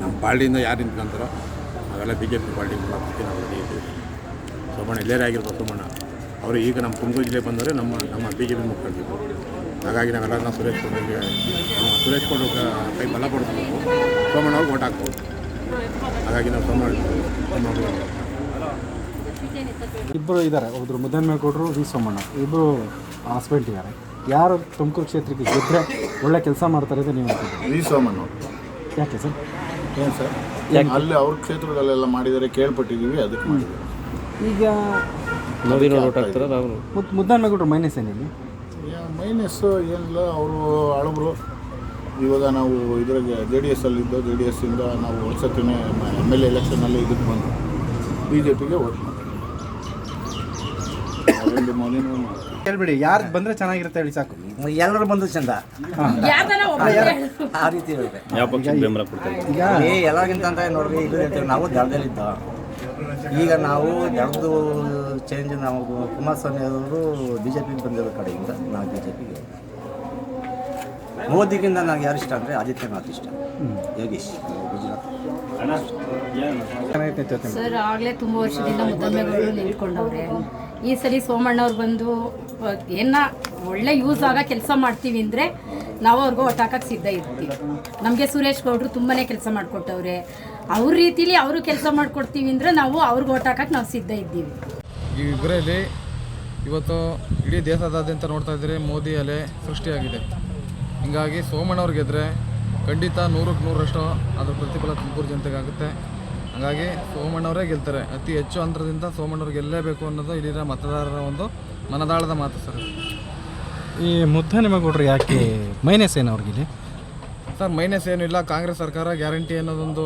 ನಮ್ಮ ಪಾರ್ಟಿಯಿಂದ ಯಾರು ನಿಂತ್ಕೊಂತಾರೋ ಅವೆಲ್ಲ ಬಿ ಜೆ ಪಿ ಪಾರ್ಟಿ ನಾವು ಇದ್ದೀವಿ. ಸೋಮಣ್ಣ ಎಲ್ಲೇ ಆಗಿರ್ಬೋದು ಸೋಮಣ್ಣ ಅವರು ಈಗ ನಮ್ಮ ತುಮಕೂರು ಜಿಲ್ಲೆ ಬಂದರೆ ನಮ್ಮ ನಮ್ಮ ಬಿ ಜೆ ಪಿ ಮುಖಂಡರು. ಹಾಗಾಗಿ ನಾವೆಲ್ಲ ಸುರೇಶ್ ಕುಮಾರ್ಗೆ ನಮ್ಮ ಸುರೇಶ್ ಕುಮಾರ್ ಕೈ ಬಲ ಪಡಿಸ್ಬೇಕು ಸೋಮಣ್ಣ ಅವ್ರಿಗೆ ಓಟ್ ಹಾಕ್ಬೋದು. ಹಾಗಾಗಿ ನಾವು ಸೋಮಣ್ಣ ಸೋಮಣ್ಣ ಇಬ್ಬರು ಇದ್ದಾರೆ ಒಬ್ಬರು ಮುದ್ದನ್ಮೇಗೌಡರು ವಿ ಸೋಮಣ್ಣ. ಇಬ್ಬರು ಹಸ್ಬೆಂಡ್ ಇದ್ದಾರೆ ಯಾರು ತುಮಕೂರು ಕ್ಷೇತ್ರಕ್ಕೆ ಗೆದ್ದರೆ ಒಳ್ಳೆ ಕೆಲಸ ಮಾಡ್ತಾರೆ ಅಂತ ನೀವು ವಿ ಸೋಮಣ್ಣ. ಯಾಕೆ ಸರ್? ಏನು ಸರ್? ಅಲ್ಲಿ ಅವ್ರ ಕ್ಷೇತ್ರದಲ್ಲೆಲ್ಲ ಮಾಡಿದರೆ ಕೇಳ್ಪಟ್ಟಿದ್ದೀವಿ ಅದಕ್ಕೆ ಮಾಡಿದ್ದೀವಿ. ಈಗ ಮುದ್ದಾನ ಮುದ್ದನ್ಮೇಗೌಡರು ಮೈನಸ್ ಏನಿದೆ ಮೈನಸ್ಸು ಏನಿಲ್ಲ ಅವರು ಹಳಬ್ರು. ಇವಾಗ ನಾವು ಇದ್ರಾಗೆ ಜೆ ಡಿ ಎಸ್ ಅಲ್ಲಿದ್ದು ಜೆ ಡಿ ಎಸ್ಸಿಂದ ನಾವು ವರ್ಷತ್ತಿನೇ ಎಂ ಎಲ್ ಎ ಎಲೆಕ್ಷನಲ್ಲಿ ಇದಕ್ಕೆ ಬಂದು ಬಿ ಜೆ ಪಿಗೆ ವೋಟ್ ಮಾಡ್ತೀವಿ. ಹೇಳ್ಬಿಡಿ ಯಾರು ಬಂದರೆ ಚೆನ್ನಾಗಿರುತ್ತೆ ಹೇಳಿ ಸಾಕು. ಎಲ್ಲರೂ ಬಂದ್ರೆ ಚಂದ. ಆ ರೀತಿ ಹೇಳಿದೆ ಯಾವ ಪಕ್ಷಕ್ಕೆ ಬೆಂಬಲ ಕೊಡ್ತಾರೆ ಈಗ ಎಲ್ಲರಿಗಿಂತ ನೋಡ್ರಿ ಇದು ನಾವು ದಳದಲ್ಲಿದ್ದ ಈಗ ನಾವು ಯಾವುದು ಚೇಂಜ್ ನಾವು ಕುಮಾರಸ್ವಾಮಿ ಅವರು ಬಿ ಜೆ ಪಿಗೆ ಬಂದಿರೋ ಕಡೆಯಿಂದ ನಾವು ಬಿ ಜೆ ಮೋದಿಗಿಂತ ನನಗೆ ಯಾರು ಇಷ್ಟ ಅಂದರೆ ಆದಿತ್ಯನಾಥ್ ಇಷ್ಟ. ಯೋಗೀಶ್, ಗುಜರಾತ್. ಸರ್, ಆಗಲೇ ತುಂಬ ವರ್ಷದಿಂದ ಮುದ್ದಮ್ಮೆಗಳು ನಿಂತ್ಕೊಂಡವ್ರೆ. ಈ ಸರಿ ಸೋಮಣ್ಣವ್ರು ಬಂದು ಏನ ಒಳ್ಳೆ ಯೂಸ್ ಆಗ ಕೆಲಸ ಮಾಡ್ತೀವಿ ಅಂದರೆ ನಾವು ಅವ್ರಿಗೂ ಒಟ್ಟಾಕಕ್ಕೆ ಸಿದ್ಧ ಇರ್ತೀವಿ. ನಮಗೆ ಸುರೇಶ್ ಗೌಡ್ರು ತುಂಬಾ ಕೆಲಸ ಮಾಡಿಕೊಟ್ಟವ್ರೆ. ಅವ್ರ ರೀತಿಲಿ ಅವರು ಕೆಲಸ ಮಾಡಿಕೊಡ್ತೀವಿ ಅಂದರೆ ನಾವು ಅವ್ರಿಗೆ ಓಟ್ ಹಾಕಕ್ಕೆ ನಾವು ಸಿದ್ಧ ಇದ್ದೀವಿ. ಈ ಇಬ್ಬರಲ್ಲಿ ಇವತ್ತು ಇಡೀ ದೇಶದಾದ್ಯಂತ ನೋಡ್ತಾ ಇದ್ರೆ ಮೋದಿ ಅಲೆ ಸೃಷ್ಟಿಯಾಗಿದೆ. ಹೀಗಾಗಿ ಸೋಮಣ್ಣವ್ರು ಗೆದ್ದರೆ ಖಂಡಿತ ನೂರಕ್ಕೆ ನೂರಷ್ಟು ಅದರ ಪ್ರತಿಫಲ ತುಮಕೂರು ಜನತೆಗೆ ಆಗುತ್ತೆ. ಹಾಗಾಗಿ ಸೋಮಣ್ಣವರೇ ಗೆಲ್ತಾರೆ. ಅತಿ ಹೆಚ್ಚು ಅಂತರದಿಂದ ಸೋಮಣ್ಣವ್ರು ಗೆಲ್ಲೇಬೇಕು ಅನ್ನೋದು ಇಲ್ಲಿನ ಮತದಾರರ ಒಂದು ಮನದಾಳದ ಮಾತು ಸರ್. ಈ ಮುದ್ದಹನುಮೇಗೌಡರು ಯಾಕೆ ಮೈನಸ್ ಏನು ಅವ್ರಿಗೆ ಸರ್ ಮೈನಸ್ ಏನಿಲ್ಲ. ಕಾಂಗ್ರೆಸ್ ಸರ್ಕಾರ ಗ್ಯಾರಂಟಿ ಅನ್ನೋದೊಂದು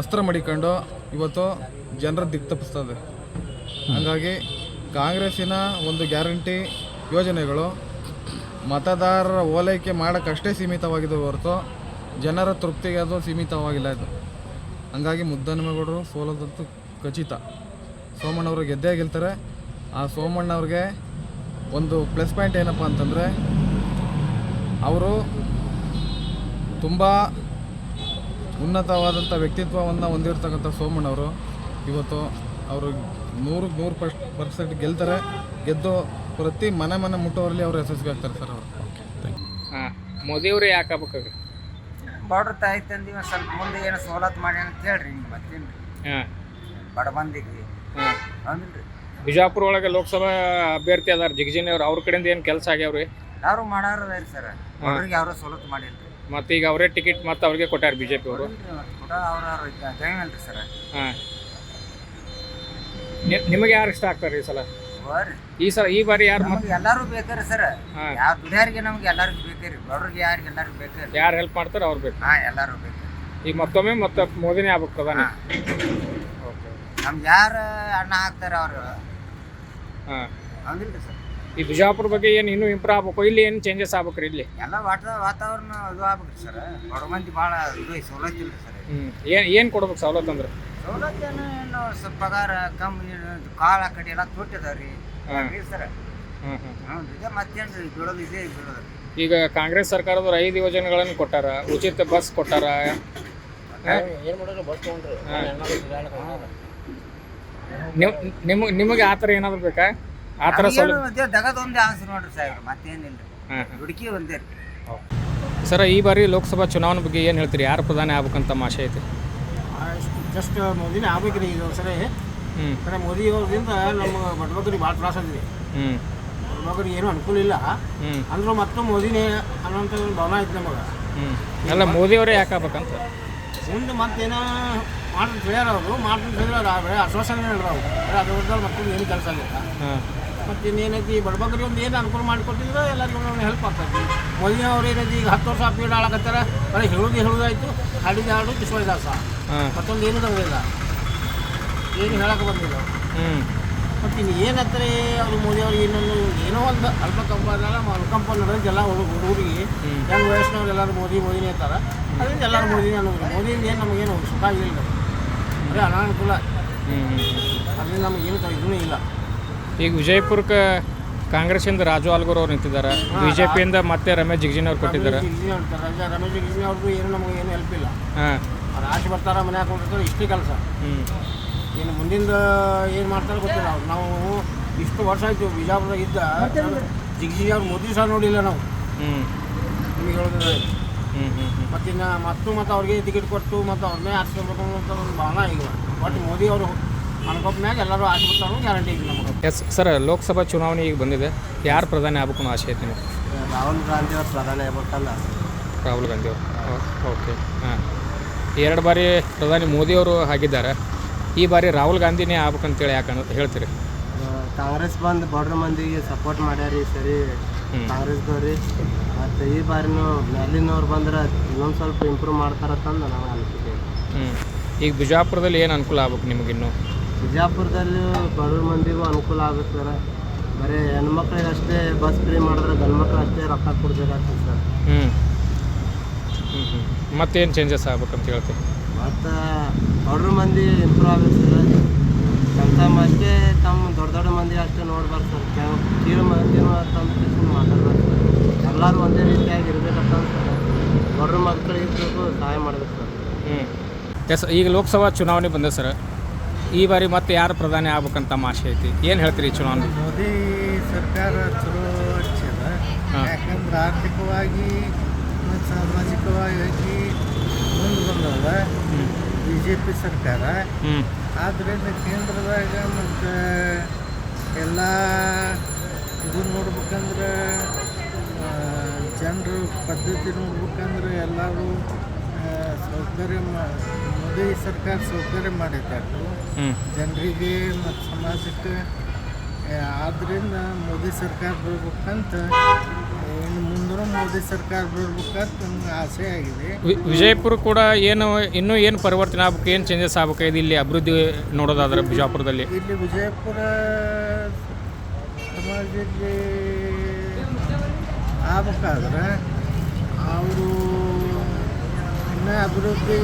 ಅಸ್ತ್ರ ಮಡಿಕೊಂಡು ಇವತ್ತು ಜನರ ದಿಕ್ ತಪ್ಪಿಸ್ತದೆ ಹಾಗಾಗಿ ಕಾಂಗ್ರೆಸ್ಸಿನ ಒಂದು ಗ್ಯಾರಂಟಿ ಯೋಜನೆಗಳು ಮತದಾರರ ಓಲೈಕೆ ಮಾಡೋಕ್ಕಷ್ಟೇ ಸೀಮಿತವಾಗಿದೆ ಹೊರತು ಜನರ ತೃಪ್ತಿಗೆ ಅದು ಸೀಮಿತವಾಗಿಲ್ಲ ಇದು. ಹಂಗಾಗಿ ಮುದ್ದನಮೇಗೌಡರು ಸೋಲೋದಂತೂ ಖಚಿತ. ಸೋಮಣ್ಣವರು ಗೆದ್ದೇ ಗೆಲ್ತಾರೆ. ಆ ಸೋಮಣ್ಣವ್ರಿಗೆ ಒಂದು ಪ್ಲಸ್ ಪಾಯಿಂಟ್ ಏನಪ್ಪ ಅಂತಂದರೆ, ಅವರು ತುಂಬ ಉನ್ನತವಾದಂಥ ವ್ಯಕ್ತಿತ್ವವನ್ನು ಹೊಂದಿರತಕ್ಕಂಥ ಸೋಮಣ್ಣವರು ಇವತ್ತು ಅವರು ನೂರಕ್ಕೆ ನೂರು ಪರ್ಸ್ ಪರ್ಸೆಂಟ್ ಗೆಲ್ತಾರೆ. ಗೆದ್ದು ಪ್ರತಿ ಮನೆ ಮನೆ ಮುಟ್ಟೋರಲ್ಲಿ ಅವರು ಯಶಸ್ವಿ ಆಗ್ತಾರೆ ಸರ್ ಅವರು. ಹಾಂ ಮೋದಿಯವರು ಯಾಕೆ ಆಗ್ಬೇಕಾಗ ಬಾರ್ಡರ್ ತಾಯಿ ತಂದಿ ಒಂದು ಸ್ವಲ್ಪ ಮುಂದೆ ಏನೋ ಸವಲತ್ತು ಮಾಡಿ ಅಂತ ಹೇಳ್ರಿ ಹಿಂಗೆ ಮತ್ತೇನು ಹಾಂ. ಬಡ ಮಂದಿಗೆ. ಹಾಂ. ಹೌದಿಲ್ರಿ ಬಿಜಾಪುರ ಒಳಗೆ ಲೋಕಸಭಾ ಅಭ್ಯರ್ಥಿ ಅದಾರ ಜಿಗಜಿನಿ ಅವ್ರು. ಅವ್ರ ಕಡೆಯಿಂದ ಏನು ಕೆಲಸ ಆಗ್ಯಾವ್ರಿ? ಯಾರು ಮಾಡಾರ ಅದಾರಿ ಸರ್. ಅವ್ರಿಗೆ ಯಾರು ಸವಲತ್ತು ಮಾಡಿಲ್ರಿ. ಮತ್ತು ಈಗ ಅವರೇ ಟಿಕೆಟ್ ಮತ್ತೆ ಅವ್ರಿಗೆ ಕೊಟ್ಟಾರ ಬಿ ಜೆ ಪಿ ಅವರು. ಸರ್ ಹಾಂ ನಿಮಗೆ ಯಾರು ಇಷ್ಟ ಆಗ್ತಾರೆ ಈ ಸಲ? ಈ ಸಲ ಈ ಬಾರಿ ಯಾರು ಎಲ್ಲರೂ ಎಲ್ಲಾರು ಬೇಕ್ರಿ ಸರ್. ಯಾವ ದುಡಿಯಾರಿಗೆ ನಮ್ಗೆ ಎಲ್ಲರಿಗೂ ಬೇಕ್ರಿ ಬಡವ್ರಿಗೆ ಯಾರಿಗೆ ಎಲ್ಲರಿಗೂ ಬೇಕ್ರಿ. ಯಾರು ಹೆಲ್ಪ್ ಮಾಡ್ತಾರೆ ಅವ್ರು ಬೇಕು. ಹಾಂ ಎಲ್ಲರೂ ಬೇಕು ಈಗ ಮತ್ತೊಮ್ಮೆ ಮತ್ತೆ ಮೋದಿನೇ ಆಗ್ಬೇಕು ಪ್ರಧಾನಿ ನಮ್ಗೆ ಯಾರು ಅಣ್ಣ ಹಾಕ್ತಾರೆ ಅವರು? ಹಾಂ. ಹಂಗಿಲ್ಲ ಸರ್. ಈ ಬಿಜಾಪುರ ಬಗ್ಗೆ ಏನು ಇನ್ನೂ ಇಂಪ್ರೂವ್ ಆಗ್ಬೇಕು? ಇಲ್ಲಿ ಏನು ಚೇಂಜಸ್ ಆಗ್ಬೇಕ್ರಿ ಇಲ್ಲಿ? ಎಲ್ಲ ವಾಟ ವಾತಾವರಣ ಇದು ಆಗ್ಬೇಕು ಸರ್. ಬಡ ಮಂದಿ ಭಾಳ ಇದು ಸವಲತ್ತು ಇಲ್ಲ ಸರ್. ಹ್ಞೂ ಏನು ಏನು ಕೊಡ್ಬೇಕು ಸವಲತ್ತು ಅಂದ್ರೆ? ಸವಲತ್ತು ಏನು ಸ್ವಲ್ಪ ಪಗಾರ ಕಮ್ಮಿ ಕಾಳ ಕಡೆ ಎಲ್ಲ ತೊಟ್ಟಿದಾವ್ರಿ ಹಾಂ. ಸರ್. ಹ್ಞೂ ಹ್ಞೂ ಹ್ಞೂ ಇದೆ ಮತ್ತೇನ್ರಿ ಬೀಳೋದು ಇದೆ ಬೀಳೋದು. ಈಗ ಕಾಂಗ್ರೆಸ್ ಸರ್ಕಾರದವ್ರು ಐದು ಯೋಜನೆಗಳನ್ನು ಕೊಟ್ಟಾರ. ಉಚಿತ ಬಸ್ ಕೊಟ್ಟಾರ. ಏನು ಮಾಡೋದು ಬಸ್ ತೊಗೊಂಡ್ರಿ. ನಿಮ್- ನಿಮಗೆ ಆ ಥರ ಏನಾದ್ರು ಬೇಕಾ? ಆ ಥರ ಸೌಲಭ್ಯ ದಗದೊಂದೇ ಆನ್ಸರ್ ನೋಡ್ರಿ ಸಾಹೇಬ್ರ ಮತ್ತೇನಿಲ್ಲ. ಹಾಂ ಹುಡುಕಿ ಒಂದೇ. ರೀ ಸರ್ ಈ ಬಾರಿ ಲೋಕಸಭಾ ಚುನಾವಣೆ ಬಗ್ಗೆ ಏನು ಹೇಳ್ತೀರಿ? ಯಾರು ಪ್ರಧಾನಿ ಆಗ್ಬೇಕಂತ ಆಶೆ ಐತಿ? ಜಸ್ಟ್ ಮೋದಿನೇ ಆಗ್ಬೇಕ್ರಿ ಇದು ಸರಿ ಹ್ಞೂ ಕಡೆ ಮೋದಿ ಅವ್ರದಿಂದ ನಮ್ಮ ಬಡಬಗ್ರಿಗೆ ಭಾಳ ತ್ರಾಸ ಆಗಿದೆ. ಹ್ಞೂ ಬಡಬಗ್ರಿಗೆ ಏನೂ ಅನುಕೂಲ ಇಲ್ಲ. ಹ್ಞೂ ಅಂದ್ರೂ ಮತ್ತು ಮೋದಿನೇ ಅನ್ನೋಂಥ ಒಂದು ಭಾವನೆ ಐತೆ ನಮಗೆ. ಹ್ಞೂ ಅಲ್ಲ ಮೋದಿಯವರೇ ಯಾಕೆ ಆಗ್ಬೇಕಂತ? ಮುಂದೆ ಮತ್ತೇನೋ ಮಾಡ್ತೀನಿ ತಿಳಿಯಾರ ಅವರು. ಮಾಡ್ತೀನಿ ಆಶ್ವಾಸನೆ ಹೇಳಿದ್ರು ಬರೀ ಅದ್ರ ಮತ್ತೊಂದು ಏನು ಕೆಲಸ ಆಗಿಲ್ಲ ಹಾಂ. ಮತ್ತು ಇನ್ನೇನೈತಿ ಬಡಬಗ್ರಿ ಒಂದು ಏನು ಅನುಕೂಲ ಮಾಡಿಕೊಟ್ಟಿದ್ರೆ ಎಲ್ಲರಿಗೂ ಹೆಲ್ಪ್ ಆಗ್ತೈತಿ. ಮೊದಲಿನ ಅವ್ರು ಏನೈತಿ ಈಗ ಹತ್ತು ವರ್ಷ ಪೀಡ್ ಆಳಕತ್ತಾರ. ಬರೀ ಹೇಳೋದು ಹೇಳುದಾಯ್ತು ಹಾಡಿದ ಹಾಡು ಸಾ. ಹಾಂ. ಮತ್ತೊಂದು ಏನೂ ತಗೋದಿಲ್ಲ ಏನು ಹೇಳಕ್ಕೆ ಬಂದಿಲ್ಲ. ಹ್ಞೂ ಮತ್ತು ಇನ್ನು ಏನತ್ತರಿ ಅವರು ಮೋದಿ ಅವ್ರಿಗೆ ಇನ್ನೊಂದು ಏನೋ ಒಂದು ಅಲ್ಪ ಕಂಪ ಅನುಕಂಪ ನಡೆದ ಎಲ್ಲ ಹುಡುಗ ಹುಡುಗರಿಗೆ ಹೆಂಗೆ ವಯಸ್ಸಿನವ್ರು ಎಲ್ಲರೂ ಮೋದಿ ಮೋದಿನೇ ಇರ್ತಾರೆ. ಅದರಿಂದ ಎಲ್ಲರೂ ಮೋದಿನೇ ಅನ್ನೋದು ಮೋದಿಯಿಂದ ಏನು ನಮಗೇನು ಸುಖ ಆಗಿಲ್ಲ ಬರೀ ಅನಾನುಕೂಲ. ಅದರಿಂದ ನಮಗೇನು ಇದೂ ಇಲ್ಲ. ಈಗ ವಿಜಯಪುರಕ್ಕೆ ಕಾಂಗ್ರೆಸ್ಸಿಂದ ರಾಜು ಆಲ್ಗೂರ್ ಅವ್ರು ನಿಂತಿದ್ದಾರೆ. ಬಿ ಜೆ ಪಿಯಿಂದ ಮತ್ತೆ ರಮೇಶ್ ಜಿಗ್ಜಿನ್ ಅವ್ರು ಕೊಟ್ಟಿದ್ದಾರೆ. ರಮೇಶ್ ಜಿಗ್ಜಿ ಅಂತಾರೆ ರಮೇಶ್ ರಮೇಶ್ ಜಿಗ್ಜಿ ಅವ್ರಿಗೂ ಏನು ನಮಗೆ ಏನು ಹೆಲ್ಪ್ ಇಲ್ಲ. ಹಾಂ. ರಾಜು ಬರ್ತಾರ ಮನೆ ಹಾಕೊಂಡಿರ್ತಾರೆ ಇಷ್ಟೇ ಕೆಲಸ. ಹ್ಞೂ ಏನು ಮುಂದಿಂದ ಏನು ಮಾಡ್ತಾರೆ ಗೊತ್ತಿಲ್ಲ ಅವ್ರು. ನಾವು ಇಷ್ಟು ವರ್ಷ ಆಯಿತು ಬಿಜಾಪುರದಾಗ ಇದ್ದ. ಜಿಗ್ಜಿ ಅವ್ರು ಮೋದಿ ಸಹ ನೋಡಿಲ್ಲ ನಾವು. ಹ್ಞೂ ನಿಮಗೆ ಹ್ಞೂ ಹ್ಞೂ ಮತ್ತು ಇನ್ನು ಮತ್ತು ಮತ್ತು ಅವ್ರಿಗೆ ಟಿಕೆಟ್ ಕೊಟ್ಟು ಮತ್ತು ಅವ್ರನ್ನೇ ಆರಿಸ್ಕೊಬೇಕು ಅಂತ ಒಂದು ಭಾವನೆ ಈಗ. ಬಟ್ ಮೋದಿ ಅವರು ಅನ್ಕೊಪ್ ಮ್ಯಾಗ ಎಲ್ಲರೂ ಗ್ಯಾರಂಟಿ ಈಗ ನಮಗೆ. ಎಸ್ ಸರ್ ಲೋಕಸಭಾ ಚುನಾವಣೆ ಈಗ ಬಂದಿದೆ. ಯಾರು ಪ್ರಧಾನಿ ಆಗ್ಬೇಕು ಅನ್ನೋ ಆಸೆ ಐತಿ ನಿಮಗೆ? ರಾಹುಲ್ ಗಾಂಧಿ ಅವ್ರು ಪ್ರಧಾನಿ ಆಗ್ಬೇಕಲ್ಲ. ರಾಹುಲ್ ಗಾಂಧಿ ಅವರು. ಓಕೆ. ಹಾಂ. ಎರಡು ಬಾರಿ ಪ್ರಧಾನಿ ಮೋದಿಯವರು ಆಗಿದ್ದಾರೆ. ಈ ಬಾರಿ ರಾಹುಲ್ ಗಾಂಧಿನೇ ಆಗ್ಬೇಕಂತೇಳಿ ಯಾಕಂತ ಹೇಳ್ತೀರಿ? ಕಾಂಗ್ರೆಸ್ ಬಂದು ಬಡ್ರ ಮಂದಿಗೆ ಸಪೋರ್ಟ್ ಮಾಡ್ಯಾರಿ ಸರಿ. ಕಾಂಗ್ರೆಸ್ದವ್ರಿ ಮತ್ತು ಈ ಬಾರಿನೂ ಮೇಲಿನವ್ರು ಬಂದ್ರೆ ಇನ್ನೊಂದು ಸ್ವಲ್ಪ ಇಂಪ್ರೂವ್ ಮಾಡ್ತಾರತ್ತಂದು ನಾವು ಅನಿಸಿಕೆ. ಹ್ಞೂ ಈಗ ಬಿಜಾಪುರದಲ್ಲಿ ಏನು ಅನುಕೂಲ ಆಗ್ಬೇಕು ನಿಮಗಿನ್ನು ಬಿಜಾಪುರದಲ್ಲಿ ಬಡವ್ರ ಮಂದಿಗೂ ಅನುಕೂಲ ಆಗುತ್ತೆ ಸರ್. ಬರೀ ಹೆಣ್ಮಕ್ಳಿಗೆ ಅಷ್ಟೇ ಬಸ್ ಫ್ರೀ ಮಾಡಿದ್ರೆ ಗಂಡು ಮಕ್ಳು ಅಷ್ಟೇ ರೊಕ್ಕ ಕೊಡ್ಬೇಕಾಗ್ತದೆ ಸರ್. ಹ್ಞೂ ಹ್ಞೂ ಹ್ಞೂ ಮತ್ತೇನು ಚೇಂಜಸ್ ಆಗ್ಬೇಕಂತ ಹೇಳ್ತೀವಿ ಮತ್ತು ಬಡವ್ರ ಮಂದಿ ಇಂಪ್ರೂವ್ ಆಗುತ್ತೆ ಸರ್. ತಮ್ಮ ಅಷ್ಟೇ ತಮ್ಮ ದೊಡ್ಡ ದೊಡ್ಡ ಮಂದಿ ಅಷ್ಟೇ ನೋಡ್ಬಾರ್ದು ಸರ್. ಕೆಲ- ಕೀಳು ತಮ್ಮ ತಂದು ಮಾತಾಡ್ಬಾರ್ದು ಸರ್. ಎಲ್ಲರೂ ಒಂದೇ ರೀತಿಯಾಗಿ ಇರಬೇಕಂತ ಬಡ್ರ ಮಕ್ಕಳಿಗೆ ಸಹಾಯ ಮಾಡಬೇಕು ಸರ್. ಹ್ಞೂ ಎಸ್ ಈಗ ಲೋಕಸಭಾ ಚುನಾವಣೆ ಬಂದ ಸರ್. ಈ ಬಾರಿ ಮತ್ತೆ ಯಾರು ಪ್ರಧಾನಿ ಆಗ್ಬೇಕಂತ ತಮ್ಮ ಆಸೆ ಐತಿ? ಏನು ಹೇಳ್ತೀರಿ ಈ ಚುನಾವಣೆ? ಮೋದಿ ಸರ್ಕಾರ ಚಲೋ ಹಚ್ಚಿದ. ಯಾಕಂದ್ರೆ ಆರ್ಥಿಕವಾಗಿ ಮತ್ತು ಸಾಮಾಜಿಕವಾಗಿ ಮುಂದೆ ಬಂದದ ಬಿ ಜೆ ಪಿ ಸರ್ಕಾರ. ಹ್ಞೂ ಆದ್ದರಿಂದ ಕೇಂದ್ರದಾಗ ಮತ್ತು ಎಲ್ಲ ಇದು ನೋಡ್ಬೇಕಂದ್ರೆ ಜನರು ಪದ್ಧತಿ ನೋಡ್ಬೇಕಂದ್ರೆ ಎಲ್ಲರೂ ಸೌಕರ್ಯ ಮೋದಿ ಸರ್ಕಾರ ಸೌಕರ್ಯ ಮಾಡಿದ್ದಾರೆ. ಜನರಿಗೆ ಮತ್ತು ಸಮಾಜಕ್ಕೆ ಆದ್ದರಿಂದ ಆದ್ರಿಂದ ಮೋದಿ ಸರ್ಕಾರ ಬರ್ಬೇಕಂತ ಇನ್ನು ಮುಂದೆ ಮೋದಿ ಸರ್ಕಾರ ಬರ್ಬೇಕಂತ ನಮ್ಗೆ ಆಸೆ ಆಗಿದೆ. ವಿ- ವಿಜಯಪುರ ಕೂಡ ಏನು ಇನ್ನೂ ಏನು ಪರಿವರ್ತನೆ ಆಗ್ಬೇಕು ಏನು ಚೇಂಜಸ್ ಆಗ್ಬೇಕಾಗಿದೆ ಇಲ್ಲಿ ಅಭಿವೃದ್ಧಿ ನೋಡೋದಾದ್ರೆ ಬಿಜಾಪುರದಲ್ಲಿ? ಇಲ್ಲಿ ವಿಜಯಪುರ ಸಮಾಜದಲ್ಲಿ ಆಗ್ಬೇಕಾದ್ರೆ ಅವರು ಇನ್ನೂ ಅಭಿವೃದ್ಧಿ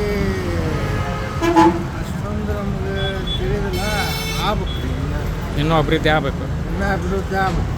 ಅಷ್ಟೊಂದು ನಮ್ಗೆ ತಿಳಿದಿಲ್ಲ ಆಗ್ಬೇಕು. ಇನ್ನೂ ಇನ್ನೂ ಅಭಿವೃದ್ಧಿ ಆಗಬೇಕು. ಇನ್ನೂ ಅಭಿವೃದ್ಧಿ ಆಗ್ಬೇಕು.